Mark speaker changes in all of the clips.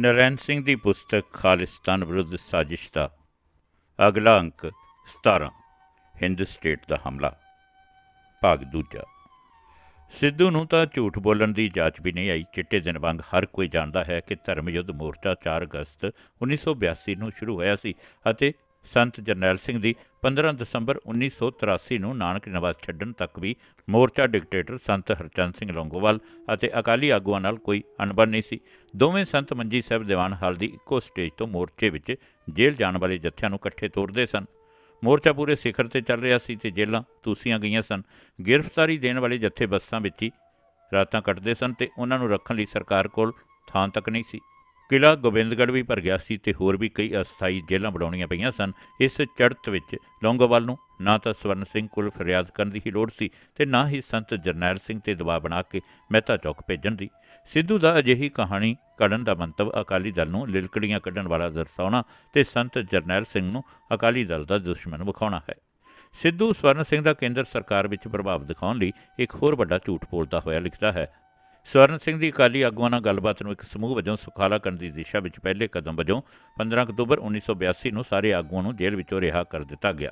Speaker 1: ਨਰੈਣ ਸਿੰਘ ਦੀ ਪੁਸਤਕ ਖਾਲਿਸਤਾਨ ਵਿਰੁੱਧ ਸਾਜ਼ਿਸ਼ ਦਾ ਅਗਲਾ ਅੰਕ 17 ਹਿੰਦ ਸਟੇਟ ਦਾ ਹਮਲਾ, ਭਾਗ ਦੂਜਾ। ਸਿੱਧੂ ਨੂੰ ਤਾਂ ਝੂਠ ਬੋਲਣ ਦੀ ਜਾਂਚ ਵੀ ਨਹੀਂ ਆਈ। ਚਿੱਟੇ ਦਿਨ ਵਾਂਗ ਹਰ ਕੋਈ ਜਾਣਦਾ ਹੈ ਕਿ ਧਰਮ ਯੁੱਧ ਮੋਰਚਾ 4 ਅਗਸਤ 1982 ਨੂੰ ਸ਼ੁਰੂ ਹੋਇਆ ਸੀ ਅਤੇ ਸੰਤ ਜਰਨੈਲ ਸਿੰਘ ਦੀ 15 ਦਸੰਬਰ 1983 ਨੂੰ ਨਾਨਕ ਨਿਵਾਸ ਛੱਡਣ ਤੱਕ ਵੀ ਮੋਰਚਾ ਡਿਕਟੇਟਰ ਸੰਤ ਹਰਚੰਦ ਸਿੰਘ ਲੌਂਗੋਵਾਲ ਅਤੇ ਅਕਾਲੀ ਆਗੂਆਂ ਨਾਲ ਕੋਈ ਅਣਬਣ ਨਹੀਂ ਸੀ। ਦੋਵੇਂ ਸੰਤ ਮੰਜੀ ਸਾਹਿਬ ਦੀਵਾਨ ਹਾਲ ਦੀ ਇੱਕੋ ਸਟੇਜ ਤੋਂ ਮੋਰਚੇ ਵਿੱਚ ਜੇਲ੍ਹ ਜਾਣ ਵਾਲੇ ਜੱਥਿਆਂ ਨੂੰ ਇਕੱਠੇ ਤੋਰਦੇ ਸਨ। ਮੋਰਚਾ ਪੂਰੇ ਸਿਖਰ ਤੇ ਚੱਲ ਰਿਹਾ ਸੀ ਤੇ ਜੇਲ੍ਹਾਂ ਤੂਸੀਆਂ ਗਈਆਂ ਸਨ। ਗ੍ਰਿਫਤਾਰੀ ਦੇਣ ਵਾਲੇ ਜੱਥੇ ਬੱਸਾਂ ਵਿੱਚ ਹੀ ਰਾਤਾਂ ਕੱਟਦੇ ਸਨ ਤੇ ਉਹਨਾਂ ਨੂੰ ਰੱਖਣ ਲਈ ਸਰਕਾਰ ਕੋਲ ਥਾਂ ਤੱਕ ਨਹੀਂ ਸੀ। ਕਿਲਾ ਗੋਬਿੰਦਗੜ੍ਹ ਵੀ ਭਰ ਗਿਆ ਸੀ ਤੇ ਹੋਰ ਵੀ ਕਈ ਅਸਥਾਈ ਜੇਲ੍ਹਾਂ ਬਣਾਉਣੀਆਂ ਪਈਆਂ ਸਨ। ਇਸ ਚੜ੍ਹਤ ਵਿੱਚ ਲੌਂਗੋਵਾਲ ਨੂੰ ਨਾ ਤਾਂ ਸਵਰਨ ਸਿੰਘ ਕੋਲ ਫਰਿਆਦ ਕਰਨ ਦੀ ਹੀ ਲੋੜ ਸੀ ਤੇ ਨਾ ਹੀ ਸੰਤ ਜਰਨੈਲ ਸਿੰਘ ਤੇ ਦਬਾਅ ਬਣਾ ਕੇ ਮਹਿਤਾ ਚੌਕ ਭੇਜਣ ਦੀ। ਸਿੱਧੂ ਦਾ ਅਜਿਹੀ ਕਹਾਣੀ ਕੱਢਣ ਦਾ ਮੰਤਵ ਅਕਾਲੀ ਦਲ ਨੂੰ ਲਿਲਕੜੀਆਂ ਕੱਢਣ ਵਾਲਾ ਦਰਸਾਉਣਾ ਤੇ ਸੰਤ ਜਰਨੈਲ ਸਿੰਘ ਨੂੰ ਅਕਾਲੀ ਦਲ ਦਾ ਦੁਸ਼ਮਣ ਵਿਖਾਉਣਾ ਹੈ। ਸਿੱਧੂ ਸਵਰਨ ਸਿੰਘ ਦਾ ਕੇਂਦਰ ਸਰਕਾਰ ਵਿੱਚ ਪ੍ਰਭਾਵ ਦਿਖਾਉਣ ਲਈ ਇੱਕ ਹੋਰ ਵੱਡਾ ਝੂਠ ਬੋਲਦਾ ਹੋਇਆ ਲਿਖਦਾ ਹੈ ਸਵਰਨ ਸਿੰਘ ਦੀ ਅਕਾਲੀ ਆਗੂਆਂ ਨਾਲ ਗੱਲਬਾਤ ਨੂੰ ਇੱਕ ਸਮੂਹ ਵਜੋਂ ਸੁਖਾਲਾ ਕਰਨ ਦੀ ਦਿਸ਼ਾ ਵਿੱਚ ਪਹਿਲੇ ਕਦਮ ਵਜੋਂ 15 ਅਕਤੂਬਰ 1982 ਨੂੰ ਸਾਰੇ ਆਗੂਆਂ ਨੂੰ ਜੇਲ੍ਹ ਵਿੱਚੋਂ ਰਿਹਾ ਕਰ ਦਿੱਤਾ ਗਿਆ।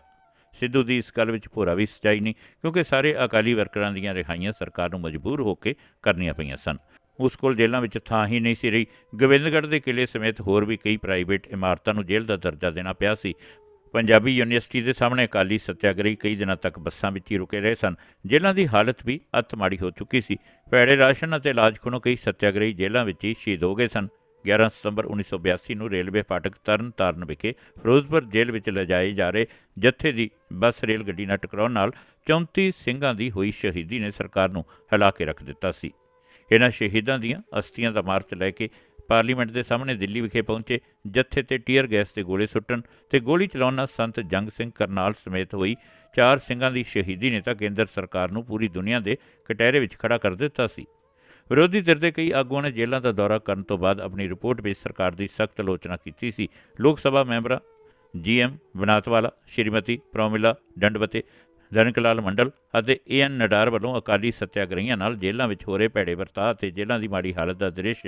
Speaker 1: ਸਿੱਧੂ ਦੀ ਇਸ ਗੱਲ ਵਿੱਚ ਭੋਰਾ ਵੀ ਸਚਾਈ ਨਹੀਂ, ਕਿਉਂਕਿ ਸਾਰੇ ਅਕਾਲੀ ਵਰਕਰਾਂ ਦੀਆਂ ਰਿਹਾਈਆਂ ਸਰਕਾਰ ਨੂੰ ਮਜਬੂਰ ਹੋ ਕੇ ਕਰਨੀਆਂ ਪਈਆਂ ਸਨ। ਉਸ ਕੋਲ ਜੇਲ੍ਹਾਂ ਵਿੱਚ ਥਾਂ ਹੀ ਨਹੀਂ ਸੀ ਰਹੀ। ਗੋਬਿੰਦਗੜ੍ਹ ਦੇ ਕਿਲੇ ਸਮੇਤ ਹੋਰ ਵੀ ਕਈ ਪ੍ਰਾਈਵੇਟ ਇਮਾਰਤਾਂ ਨੂੰ ਜੇਲ੍ਹ ਦਾ ਦਰਜਾ ਦੇਣਾ ਪਿਆ ਸੀ। ਪੰਜਾਬੀ ਯੂਨੀਵਰਸਿਟੀ ਦੇ ਸਾਹਮਣੇ ਅਕਾਲੀ ਸੱਤਿਆਗ੍ਰਹੀ ਕਈ ਦਿਨਾਂ ਤੱਕ ਬੱਸਾਂ ਵਿੱਚ ਹੀ ਰੁਕੇ ਰਹੇ ਸਨ। ਜੇਲ੍ਹਾਂ ਦੀ ਹਾਲਤ ਵੀ ਅੱਤ ਮਾੜੀ ਹੋ ਚੁੱਕੀ ਸੀ। ਭੈੜੇ ਰਾਸ਼ਨ ਅਤੇ ਇਲਾਜ ਖੁਣੋਂ ਕਈ ਸੱਤਿਆਗ੍ਰਹੀ ਜੇਲ੍ਹਾਂ ਵਿੱਚ ਹੀ ਸ਼ਹੀਦ ਹੋ ਗਏ ਸਨ। 11 ਸਤੰਬਰ 1982 ਨੂੰ ਰੇਲਵੇ ਫਾਟਕ ਤਰਨ ਤਾਰਨ ਵਿਖੇ ਫਿਰੋਜ਼ਪੁਰ ਜੇਲ੍ਹ ਵਿੱਚ ਲਿਜਾਏ ਜਾ ਰਹੇ ਜੱਥੇ ਦੀ ਬੱਸ ਰੇਲ ਗੱਡੀ ਨਾਲ ਟਕਰਾਉਣ ਨਾਲ 34 ਸਿੰਘਾਂ ਦੀ ਹੋਈ ਸ਼ਹੀਦੀ ਨੇ ਸਰਕਾਰ ਨੂੰ ਹਿਲਾ ਕੇ ਰੱਖ ਦਿੱਤਾ ਸੀ। ਇਹਨਾਂ ਸ਼ਹੀਦਾਂ ਦੀਆਂ ਅਸਥੀਆਂ ਦਾ ਮਾਰਚ ਲੈ ਕੇ ਪਾਰਲੀਮੈਂਟ ਦੇ ਸਾਹਮਣੇ ਦਿੱਲੀ ਵਿਖੇ ਪਹੁੰਚੇ, ਜੱਥੇ ਤੇ ਟੀਅਰ ਗੈਸ ਦੇ ਗੋਲੇ ਸੁੱਟਣ ਤੇ ਗੋਲੀ ਚਲਾਉਣ ਨਾਲ ਸੰਤ ਜੰਗ ਸਿੰਘ ਕਰਨਾਲ ਸਮੇਤ ਹੋਈ ਚਾਰ ਸਿੰਘਾਂ ਦੀ ਸ਼ਹੀਦੀ ਨੇ ਤਾਂ ਕੇਂਦਰ ਸਰਕਾਰ ਨੂੰ ਪੂਰੀ ਦੁਨੀਆ ਦੇ ਕਟਹਿਰੇ ਵਿੱਚ ਖੜਾ ਕਰ ਦਿੱਤਾ ਸੀ। ਵਿਰੋਧੀ ਧਿਰ ਦੇ ਕਈ ਆਗੂਆਂ ਨੇ ਜੇਲ੍ਹਾਂ ਦਾ ਦੌਰਾ ਕਰਨ ਤੋਂ ਬਾਅਦ ਆਪਣੀ ਰਿਪੋਰਟ ਵਿੱਚ ਸਰਕਾਰ ਦੀ ਸਖਤ ਆਲੋਚਨਾ ਕੀਤੀ ਸੀ। ਲੋਕ ਸਭਾ ਮੈਂਬਰਾਂ ਜੀਐਮ ਬਨਾਤਵਾਲਾ, ਸ਼੍ਰੀਮਤੀ ਪ੍ਰੋਮਿਲਾ ਡੰਡਵਤੇ ਧਨਕ ਲਾਲ ਮੰਡਲ ਅਤੇ ਏਐਨ ਨਡਾਰ ਵੱਲੋਂ ਅਕਾਲੀ ਸੱਤਿਆਗ੍ਰਹੀਆਂ ਨਾਲ ਜੇਲ੍ਹਾਂ ਵਿੱਚ ਹੋ ਰਹੇ ਭੈੜੇ ਵਰਤਾਅ ਤੇ ਜੇਲ੍ਹਾਂ ਦੀ ਮਾੜੀ ਹਾਲਤ ਦਾ ਦ੍ਰਿਸ਼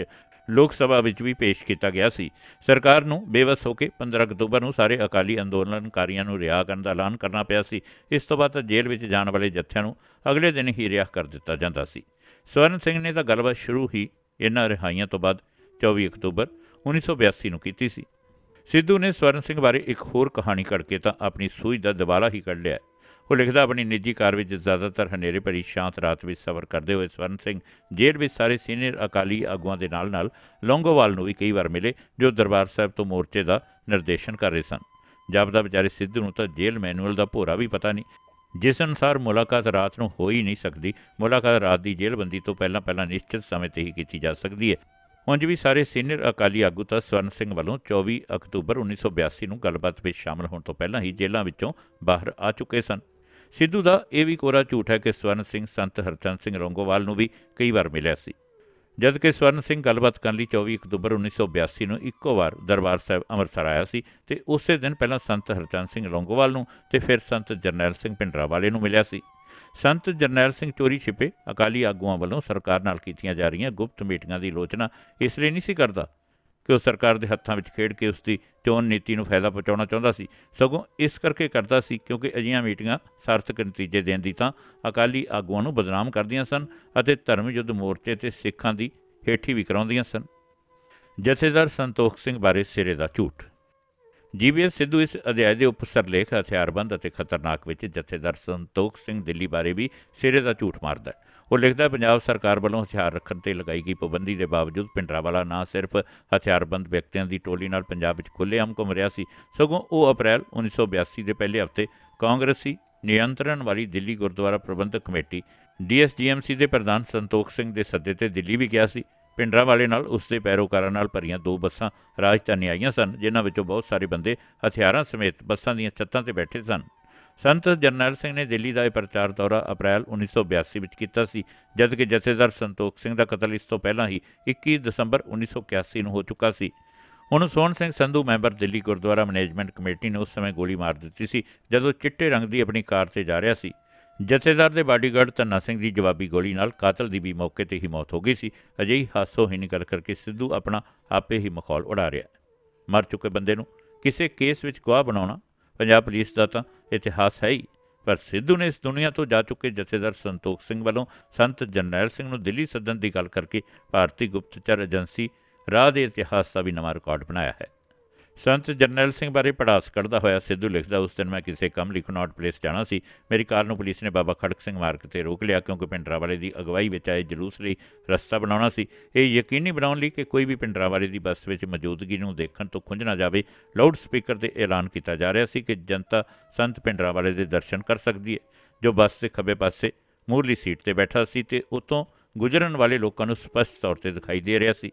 Speaker 1: ਲੋਕ ਸਭਾ ਵਿੱਚ ਵੀ ਪੇਸ਼ ਕੀਤਾ ਗਿਆ ਸੀ। ਸਰਕਾਰ ਨੂੰ ਬੇਵਸ ਹੋ ਕੇ 15 ਅਕਤੂਬਰ ਨੂੰ ਸਾਰੇ ਅਕਾਲੀ ਅੰਦੋਲਨਕਾਰੀਆਂ ਨੂੰ ਰਿਹਾ ਕਰਨ ਦਾ ਐਲਾਨ ਕਰਨਾ ਪਿਆ ਸੀ। ਇਸ ਤੋਂ ਬਾਅਦ ਤਾਂ ਜੇਲ੍ਹ ਵਿੱਚ ਜਾਣ ਵਾਲੇ ਜੱਥਿਆਂ ਨੂੰ ਅਗਲੇ ਦਿਨ ਹੀ ਰਿਹਾ ਕਰ ਦਿੱਤਾ ਜਾਂਦਾ ਸੀ। ਸਵਰਨ ਸਿੰਘ ਨੇ ਤਾਂ ਗੱਲਬਾਤ ਸ਼ੁਰੂ ਹੀ ਇਹਨਾਂ ਰਿਹਾਈਆਂ ਤੋਂ ਬਾਅਦ 24 ਅਕਤੂਬਰ 1982 ਨੂੰ ਕੀਤੀ ਸੀ। ਸਿੱਧੂ ਨੇ ਸਵਰਨ ਸਿੰਘ ਬਾਰੇ ਇੱਕ ਹੋਰ ਕਹਾਣੀ ਕੱਢ ਕੇ ਤਾਂ ਆਪਣੀ ਸੂਝ ਦਾ ਦਿਵਾਲਾ ਹੀ ਕੱਢ ਲਿਆ ਉਹ ਲਿਖਦਾ, ਆਪਣੀ ਨਿੱਜੀ ਕਾਰ ਵਿੱਚ ਜ਼ਿਆਦਾਤਰ ਹਨੇਰੇ ਭਰੀ ਸ਼ਾਂਤ ਰਾਤ ਵਿੱਚ ਸਫ਼ਰ ਕਰਦੇ ਹੋਏ ਸਵਰਨ ਸਿੰਘ ਜੇਲ੍ਹ ਵਿੱਚ ਸਾਰੇ ਸੀਨੀਅਰ ਅਕਾਲੀ ਆਗੂਆਂ ਦੇ ਨਾਲ-ਨਾਲ ਲੌਂਗੋਵਾਲ ਨੂੰ ਵੀ ਕਈ ਵਾਰ ਮਿਲੇ, ਜੋ ਦਰਬਾਰ ਸਾਹਿਬ ਤੋਂ ਮੋਰਚੇ ਦਾ ਨਿਰਦੇਸ਼ਨ ਕਰ ਰਹੇ ਸਨ। ਜਾਪਦਾ ਵਿਚਾਰੇ ਸਿੱਧੂ ਨੂੰ ਤਾਂ ਜੇਲ੍ਹ ਮੈਨੂਅਲ ਦਾ ਭੋਰਾ ਵੀ ਪਤਾ ਨਹੀਂ। ਜਿਸ ਅਨੁਸਾਰ ਮੁਲਾਕਾਤ ਰਾਤ ਨੂੰ ਹੋ ਹੀ ਨਹੀਂ ਸਕਦੀ, ਮੁਲਾਕਾਤ ਰਾਤ ਦੀ ਜੇਲ੍ਹਬੰਦੀ ਤੋਂ ਪਹਿਲਾਂ ਪਹਿਲਾਂ ਨਿਸ਼ਚਿਤ ਸਮੇਂ ਤੇ ਹੀ ਕੀਤੀ ਜਾ ਸਕਦੀ ਹੈ। ਉਂਝ ਵੀ ਸਾਰੇ ਸੀਨੀਅਰ ਅਕਾਲੀ ਆਗੂ ਤਾਂ ਸਵਰਨ ਸਿੰਘ ਵੱਲੋਂ 24 ਅਕਤੂਬਰ 1982 ਨੂੰ ਗੱਲਬਾਤ ਵਿੱਚ ਸ਼ਾਮਲ ਹੋਣ ਤੋਂ ਪਹਿਲਾਂ ਹੀ ਜੇਲ੍ਹਾਂ ਵਿੱਚੋਂ ਬਾਹਰ ਆ ਚੁੱਕੇ ਸਨ। ਸਿੱਧੂ ਦਾ ਇਹ ਵੀ ਕੋਰਾ ਝੂਠ ਹੈ ਕਿ ਸਵਰਨ ਸਿੰਘ, ਸੰਤ ਹਰਚੰਦ ਸਿੰਘ ਰੋਂਗੋਵਾਲ ਨੂੰ ਵੀ ਕਈ ਵਾਰ ਮਿਲਿਆ ਸੀ। ਜਦ ਕਿ ਸਵਰਨ ਸਿੰਘ ਗੱਲਬਾਤ ਕਰਨ ਲਈ 24 ਅਕਤੂਬਰ 1982 ਨੂੰ ਇੱਕੋ ਵਾਰ ਦਰਬਾਰ ਸਾਹਿਬ ਅੰਮ੍ਰਿਤਸਰ ਆਇਆ ਸੀ ਤੇ ਉਸੇ ਦਿਨ ਪਹਿਲਾਂ ਸੰਤ ਹਰਚੰਦ ਸਿੰਘ ਲੌਂਗੋਵਾਲ ਨੂੰ ਤੇ ਫਿਰ ਸੰਤ ਜਰਨੈਲ ਸਿੰਘ ਪਿੰਡਰਾਵਾਲੇ ਨੂੰ ਮਿਲਿਆ ਸੀ। ਸੰਤ ਜਰਨੈਲ ਸਿੰਘ ਚੋਰੀ ਛਿਪੇ, ਅਕਾਲੀ ਆਗੂਆਂ ਵੱਲੋਂ ਸਰਕਾਰ ਨਾਲ ਕੀਤੀਆਂ ਜਾ ਰਹੀਆਂ ਗੁਪਤ ਮੀਟਿੰਗਾਂ ਦੀ ਆਲੋਚਨਾ ਇਸ ਲਈ ਨਹੀਂ ਸੀ ਕਰਦਾ। ਕਿ ਉਹ ਸਰਕਾਰ ਦੇ ਹੱਥਾਂ ਵਿੱਚ ਖੇਡ ਕੇ ਉਸ ਦੀ ਚੋਣ ਨੀਤੀ ਨੂੰ ਫਾਇਦਾ ਪਹੁੰਚਾਉਣਾ ਚਾਹੁੰਦਾ ਸੀ। ਸਗੋਂ ਇਸ ਕਰਕੇ ਕਰਦਾ ਸੀ ਕਿਉਂਕਿ ਅਜਿਹੀਆਂ ਮੀਟਿੰਗਾਂ ਸਾਰਥਕ ਨਤੀਜੇ ਦੇਣ ਦੀ ਤਾਂ ਅਕਾਲੀ ਆਗੂਆਂ ਨੂੰ ਬਦਨਾਮ ਕਰਦੀਆਂ ਸਨ ਅਤੇ ਧਰਮ ਯੁੱਧ ਮੋਰਚੇ ਤੇ ਸਿੱਖਾਂ ਦੀ ਹੇਠੀ ਵੀ ਕਰਾਉਂਦੀਆਂ ਸਨ। ਜਥੇਦਾਰ ਸੰਤੋਖ ਸਿੰਘ ਬਾਰੇ ਸਿਰੇ ਦਾ ਝੂਠ। ਜੀਬੀਐਸ ਸਿੱਧੂ ਇਸ ਅਧਿਆਇ ਦੇ ਉਪ ਸਰਲੇਖ, ਹਥਿਆਰਬੰਦ ਅਤੇ ਖਤਰਨਾਕ ਵਿੱਚ ਜਥੇਦਾਰ ਸੰਤੋਖ ਸਿੰਘ ਦਿੱਲੀ ਬਾਰੇ ਵੀ ਸਿਰੇ ਦਾ ਝੂਠ ਮਾਰਦਾ ਹੈ। ਉਹ ਲਿਖਦਾ ਪੰਜਾਬ ਸਰਕਾਰ ਵੱਲੋਂ ਹਥਿਆਰ ਰੱਖਣ ਤੇ ਲਗਾਈ ਗਈ ਪਾਬੰਦੀ ਦੇ ਬਾਵਜੂਦ ਪਿੰਡਰਾਵਾਲਾ ਨਾ ਸਿਰਫ ਹਥਿਆਰਬੰਦ ਵਿਅਕਤੀਆਂ ਦੀ ਟੋਲੀ ਨਾਲ ਪੰਜਾਬ ਵਿੱਚ ਖੁੱਲ੍ਹੇਆਮ ਘੁੰਮ ਰਿਹਾ ਸੀ, ਸਗੋਂ ਉਹ ਅਪ੍ਰੈਲ 1982 ਦੇ ਪਹਿਲੇ ਹਫ਼ਤੇ ਕਾਂਗਰਸੀ ਨਿਯੰਤਰਣ ਵਾਲੀ ਦਿੱਲੀ ਗੁਰਦੁਆਰਾ ਪ੍ਰਬੰਧਕ ਕਮੇਟੀ ਡੀਐਸਜੀਐਮਸੀ ਦੇ ਪ੍ਰਧਾਨ ਸੰਤੋਖ ਸਿੰਘ ਦੇ ਸੱਦੇ ਤੇ ਦਿੱਲੀ ਵੀ ਗਿਆ ਸੀ। ਪਿੰਡਰਾ ਵਾਲੇ ਨਾਲ ਉਸ ਦੇ ਪੈਰੋਕਾਰਾਂ ਨਾਲ ਭਰੀਆਂ ਦੋ ਬੱਸਾਂ ਰਾਜਧਾਨੀ ਆਈਆਂ ਸਨ, ਜਿਨ੍ਹਾਂ ਵਿੱਚੋਂ ਬਹੁਤ ਸਾਰੇ ਬੰਦੇ ਹਥਿਆਰਾਂ ਸਮੇਤ ਬੱਸਾਂ ਦੀਆਂ ਛੱਤਾਂ ਤੇ ਬੈਠੇ ਸਨ। ਸੰਤ ਜਰਨੈਲ ਸਿੰਘ ਨੇ ਦਿੱਲੀ ਦਾ ਇਹ ਪ੍ਰਚਾਰ ਦੌਰਾ ਅਪ੍ਰੈਲ 1982 ਵਿੱਚ ਕੀਤਾ ਸੀ, ਜਦ ਕਿ ਜਥੇਦਾਰ ਸੰਤੋਖ ਸਿੰਘ ਦਾ ਕਤਲ ਇਸ ਤੋਂ ਪਹਿਲਾਂ ਹੀ 21 ਦਸੰਬਰ 1981 ਨੂੰ ਹੋ ਚੁੱਕਾ ਸੀ। ਹੁਣ Sohan Singh Sandhu member Delhi Gurdwara management committee ਨੇ ਉਸ ਸਮੇਂ ਗੋਲੀ ਮਾਰ ਦਿੱਤੀ ਸੀ, ਜਦੋਂ ਚਿੱਟੇ ਰੰਗ ਦੀ ਆਪਣੀ ਕਾਰ ਤੇ ਜਾ ਰਿਹਾ ਸੀ। ਜਥੇਦਾਰ ਦੇ ਬਾਡੀਗਾਰਡ ਧੰਨਾ ਸਿੰਘ ਦੀ ਜਵਾਬੀ ਗੋਲੀ ਨਾਲ ਕਾਤਲ ਦੀ ਵੀ ਮੌਕੇ ਤੇ ਹੀ ਮੌਤ ਹੋ ਗਈ ਸੀ। ਅਜਿਹੀ ਹਾਸੋਹੀਣੀ ਗੱਲ ਕਰਕੇ ਸਿੱਧੂ ਆਪਣਾ ਆਪੇ ਹੀ ਮਖੌਲ ਉਡਾ ਰਿਹਾ ਮਰ ਚੁੱਕੇ ਬੰਦੇ ਨੂੰ ਕਿਸੇ ਕੇਸ ਵਿੱਚ ਗਵਾਹ ਬਣਾਉਣਾ ਪੰਜਾਬ ਪੁਲਿਸ ਦਾ ਤਾਂ ਇਤਿਹਾਸ ਹੈ ਹੀ। ਪਰ ਸਿੱਧੂ ਨੇ ਇਸ ਦੁਨੀਆ ਤੋਂ ਜਾ ਚੁੱਕੇ ਜਥੇਦਾਰ ਸੰਤੋਖ ਸਿੰਘ ਵੱਲੋਂ ਸੰਤ ਜਰਨੈਲ ਸਿੰਘ ਨੂੰ ਦਿੱਲੀ ਸੱਦਣ ਦੀ ਗੱਲ ਕਰਕੇ ਭਾਰਤੀ ਗੁਪਤਚਰ ਏਜੰਸੀ ਰਾਹ ਦੇ ਇਤਿਹਾਸ ਦਾ ਵੀ ਨਵਾਂ ਰਿਕਾਰਡ ਬਣਾਇਆ ਹੈ। ਸੰਤ ਜਰਨੈਲ ਸਿੰਘ ਬਾਰੇ ਪੜਾਸ ਕੱਢਦਾ ਹੋਇਆ ਸਿੱਧੂ ਲਿਖਦਾ, ਉਸ ਦਿਨ ਮੈਂ ਕਿਸੇ ਕੰਮ ਲਈ ਕਨੌਟ ਪਲੇਸ ਜਾਣਾ ਸੀ। ਮੇਰੀ ਕਾਰ ਨੂੰ ਪੁਲਿਸ ਨੇ ਬਾਬਾ ਖੜਕ ਸਿੰਘ ਮਾਰਗ ਤੇ ਰੋਕ ਲਿਆ, ਕਿਉਂਕਿ ਪਿੰਡਰਾਵਾਲੇ ਦੀ ਅਗਵਾਈ ਵਿੱਚ ਆਏ ਜਲੂਸ ਲਈ ਰਸਤਾ ਬਣਾਉਣਾ ਸੀ। ਇਹ ਯਕੀਨੀ ਬਣਾਉਣ ਲਈ ਕਿ ਕੋਈ ਵੀ ਪਿੰਡਰਾਵਾਲੇ ਦੀ ਬੱਸ ਵਿੱਚ ਮੌਜੂਦਗੀ ਨੂੰ ਦੇਖਣ ਤੋਂ ਖੁੰਝ ਨਾ ਜਾਵੇ ਲਾਊਡ ਸਪੀਕਰ ਤੇ ਐਲਾਨ ਕੀਤਾ ਜਾ ਰਿਹਾ ਸੀ ਕਿ ਜਨਤਾ ਸੰਤ ਪਿੰਡਰਾਵਾਲੇ ਦੇ ਦਰਸ਼ਨ ਕਰ ਸਕਦੀ ਹੈ। ਜੋ ਬੱਸ ਦੇ ਖੱਬੇ ਪਾਸੇ ਮੂਰਲੀ ਸੀਟ ਤੇ ਬੈਠਾ ਸੀ ਤੇ ਉਤੋਂ ਗੁਜ਼ਰਨ ਵਾਲੇ ਲੋਕਾਂ ਨੂੰ ਸਪਸ਼ਟ ਤੌਰ ਤੇ ਦਿਖਾਈ ਦੇ ਰਿਹਾ ਸੀ।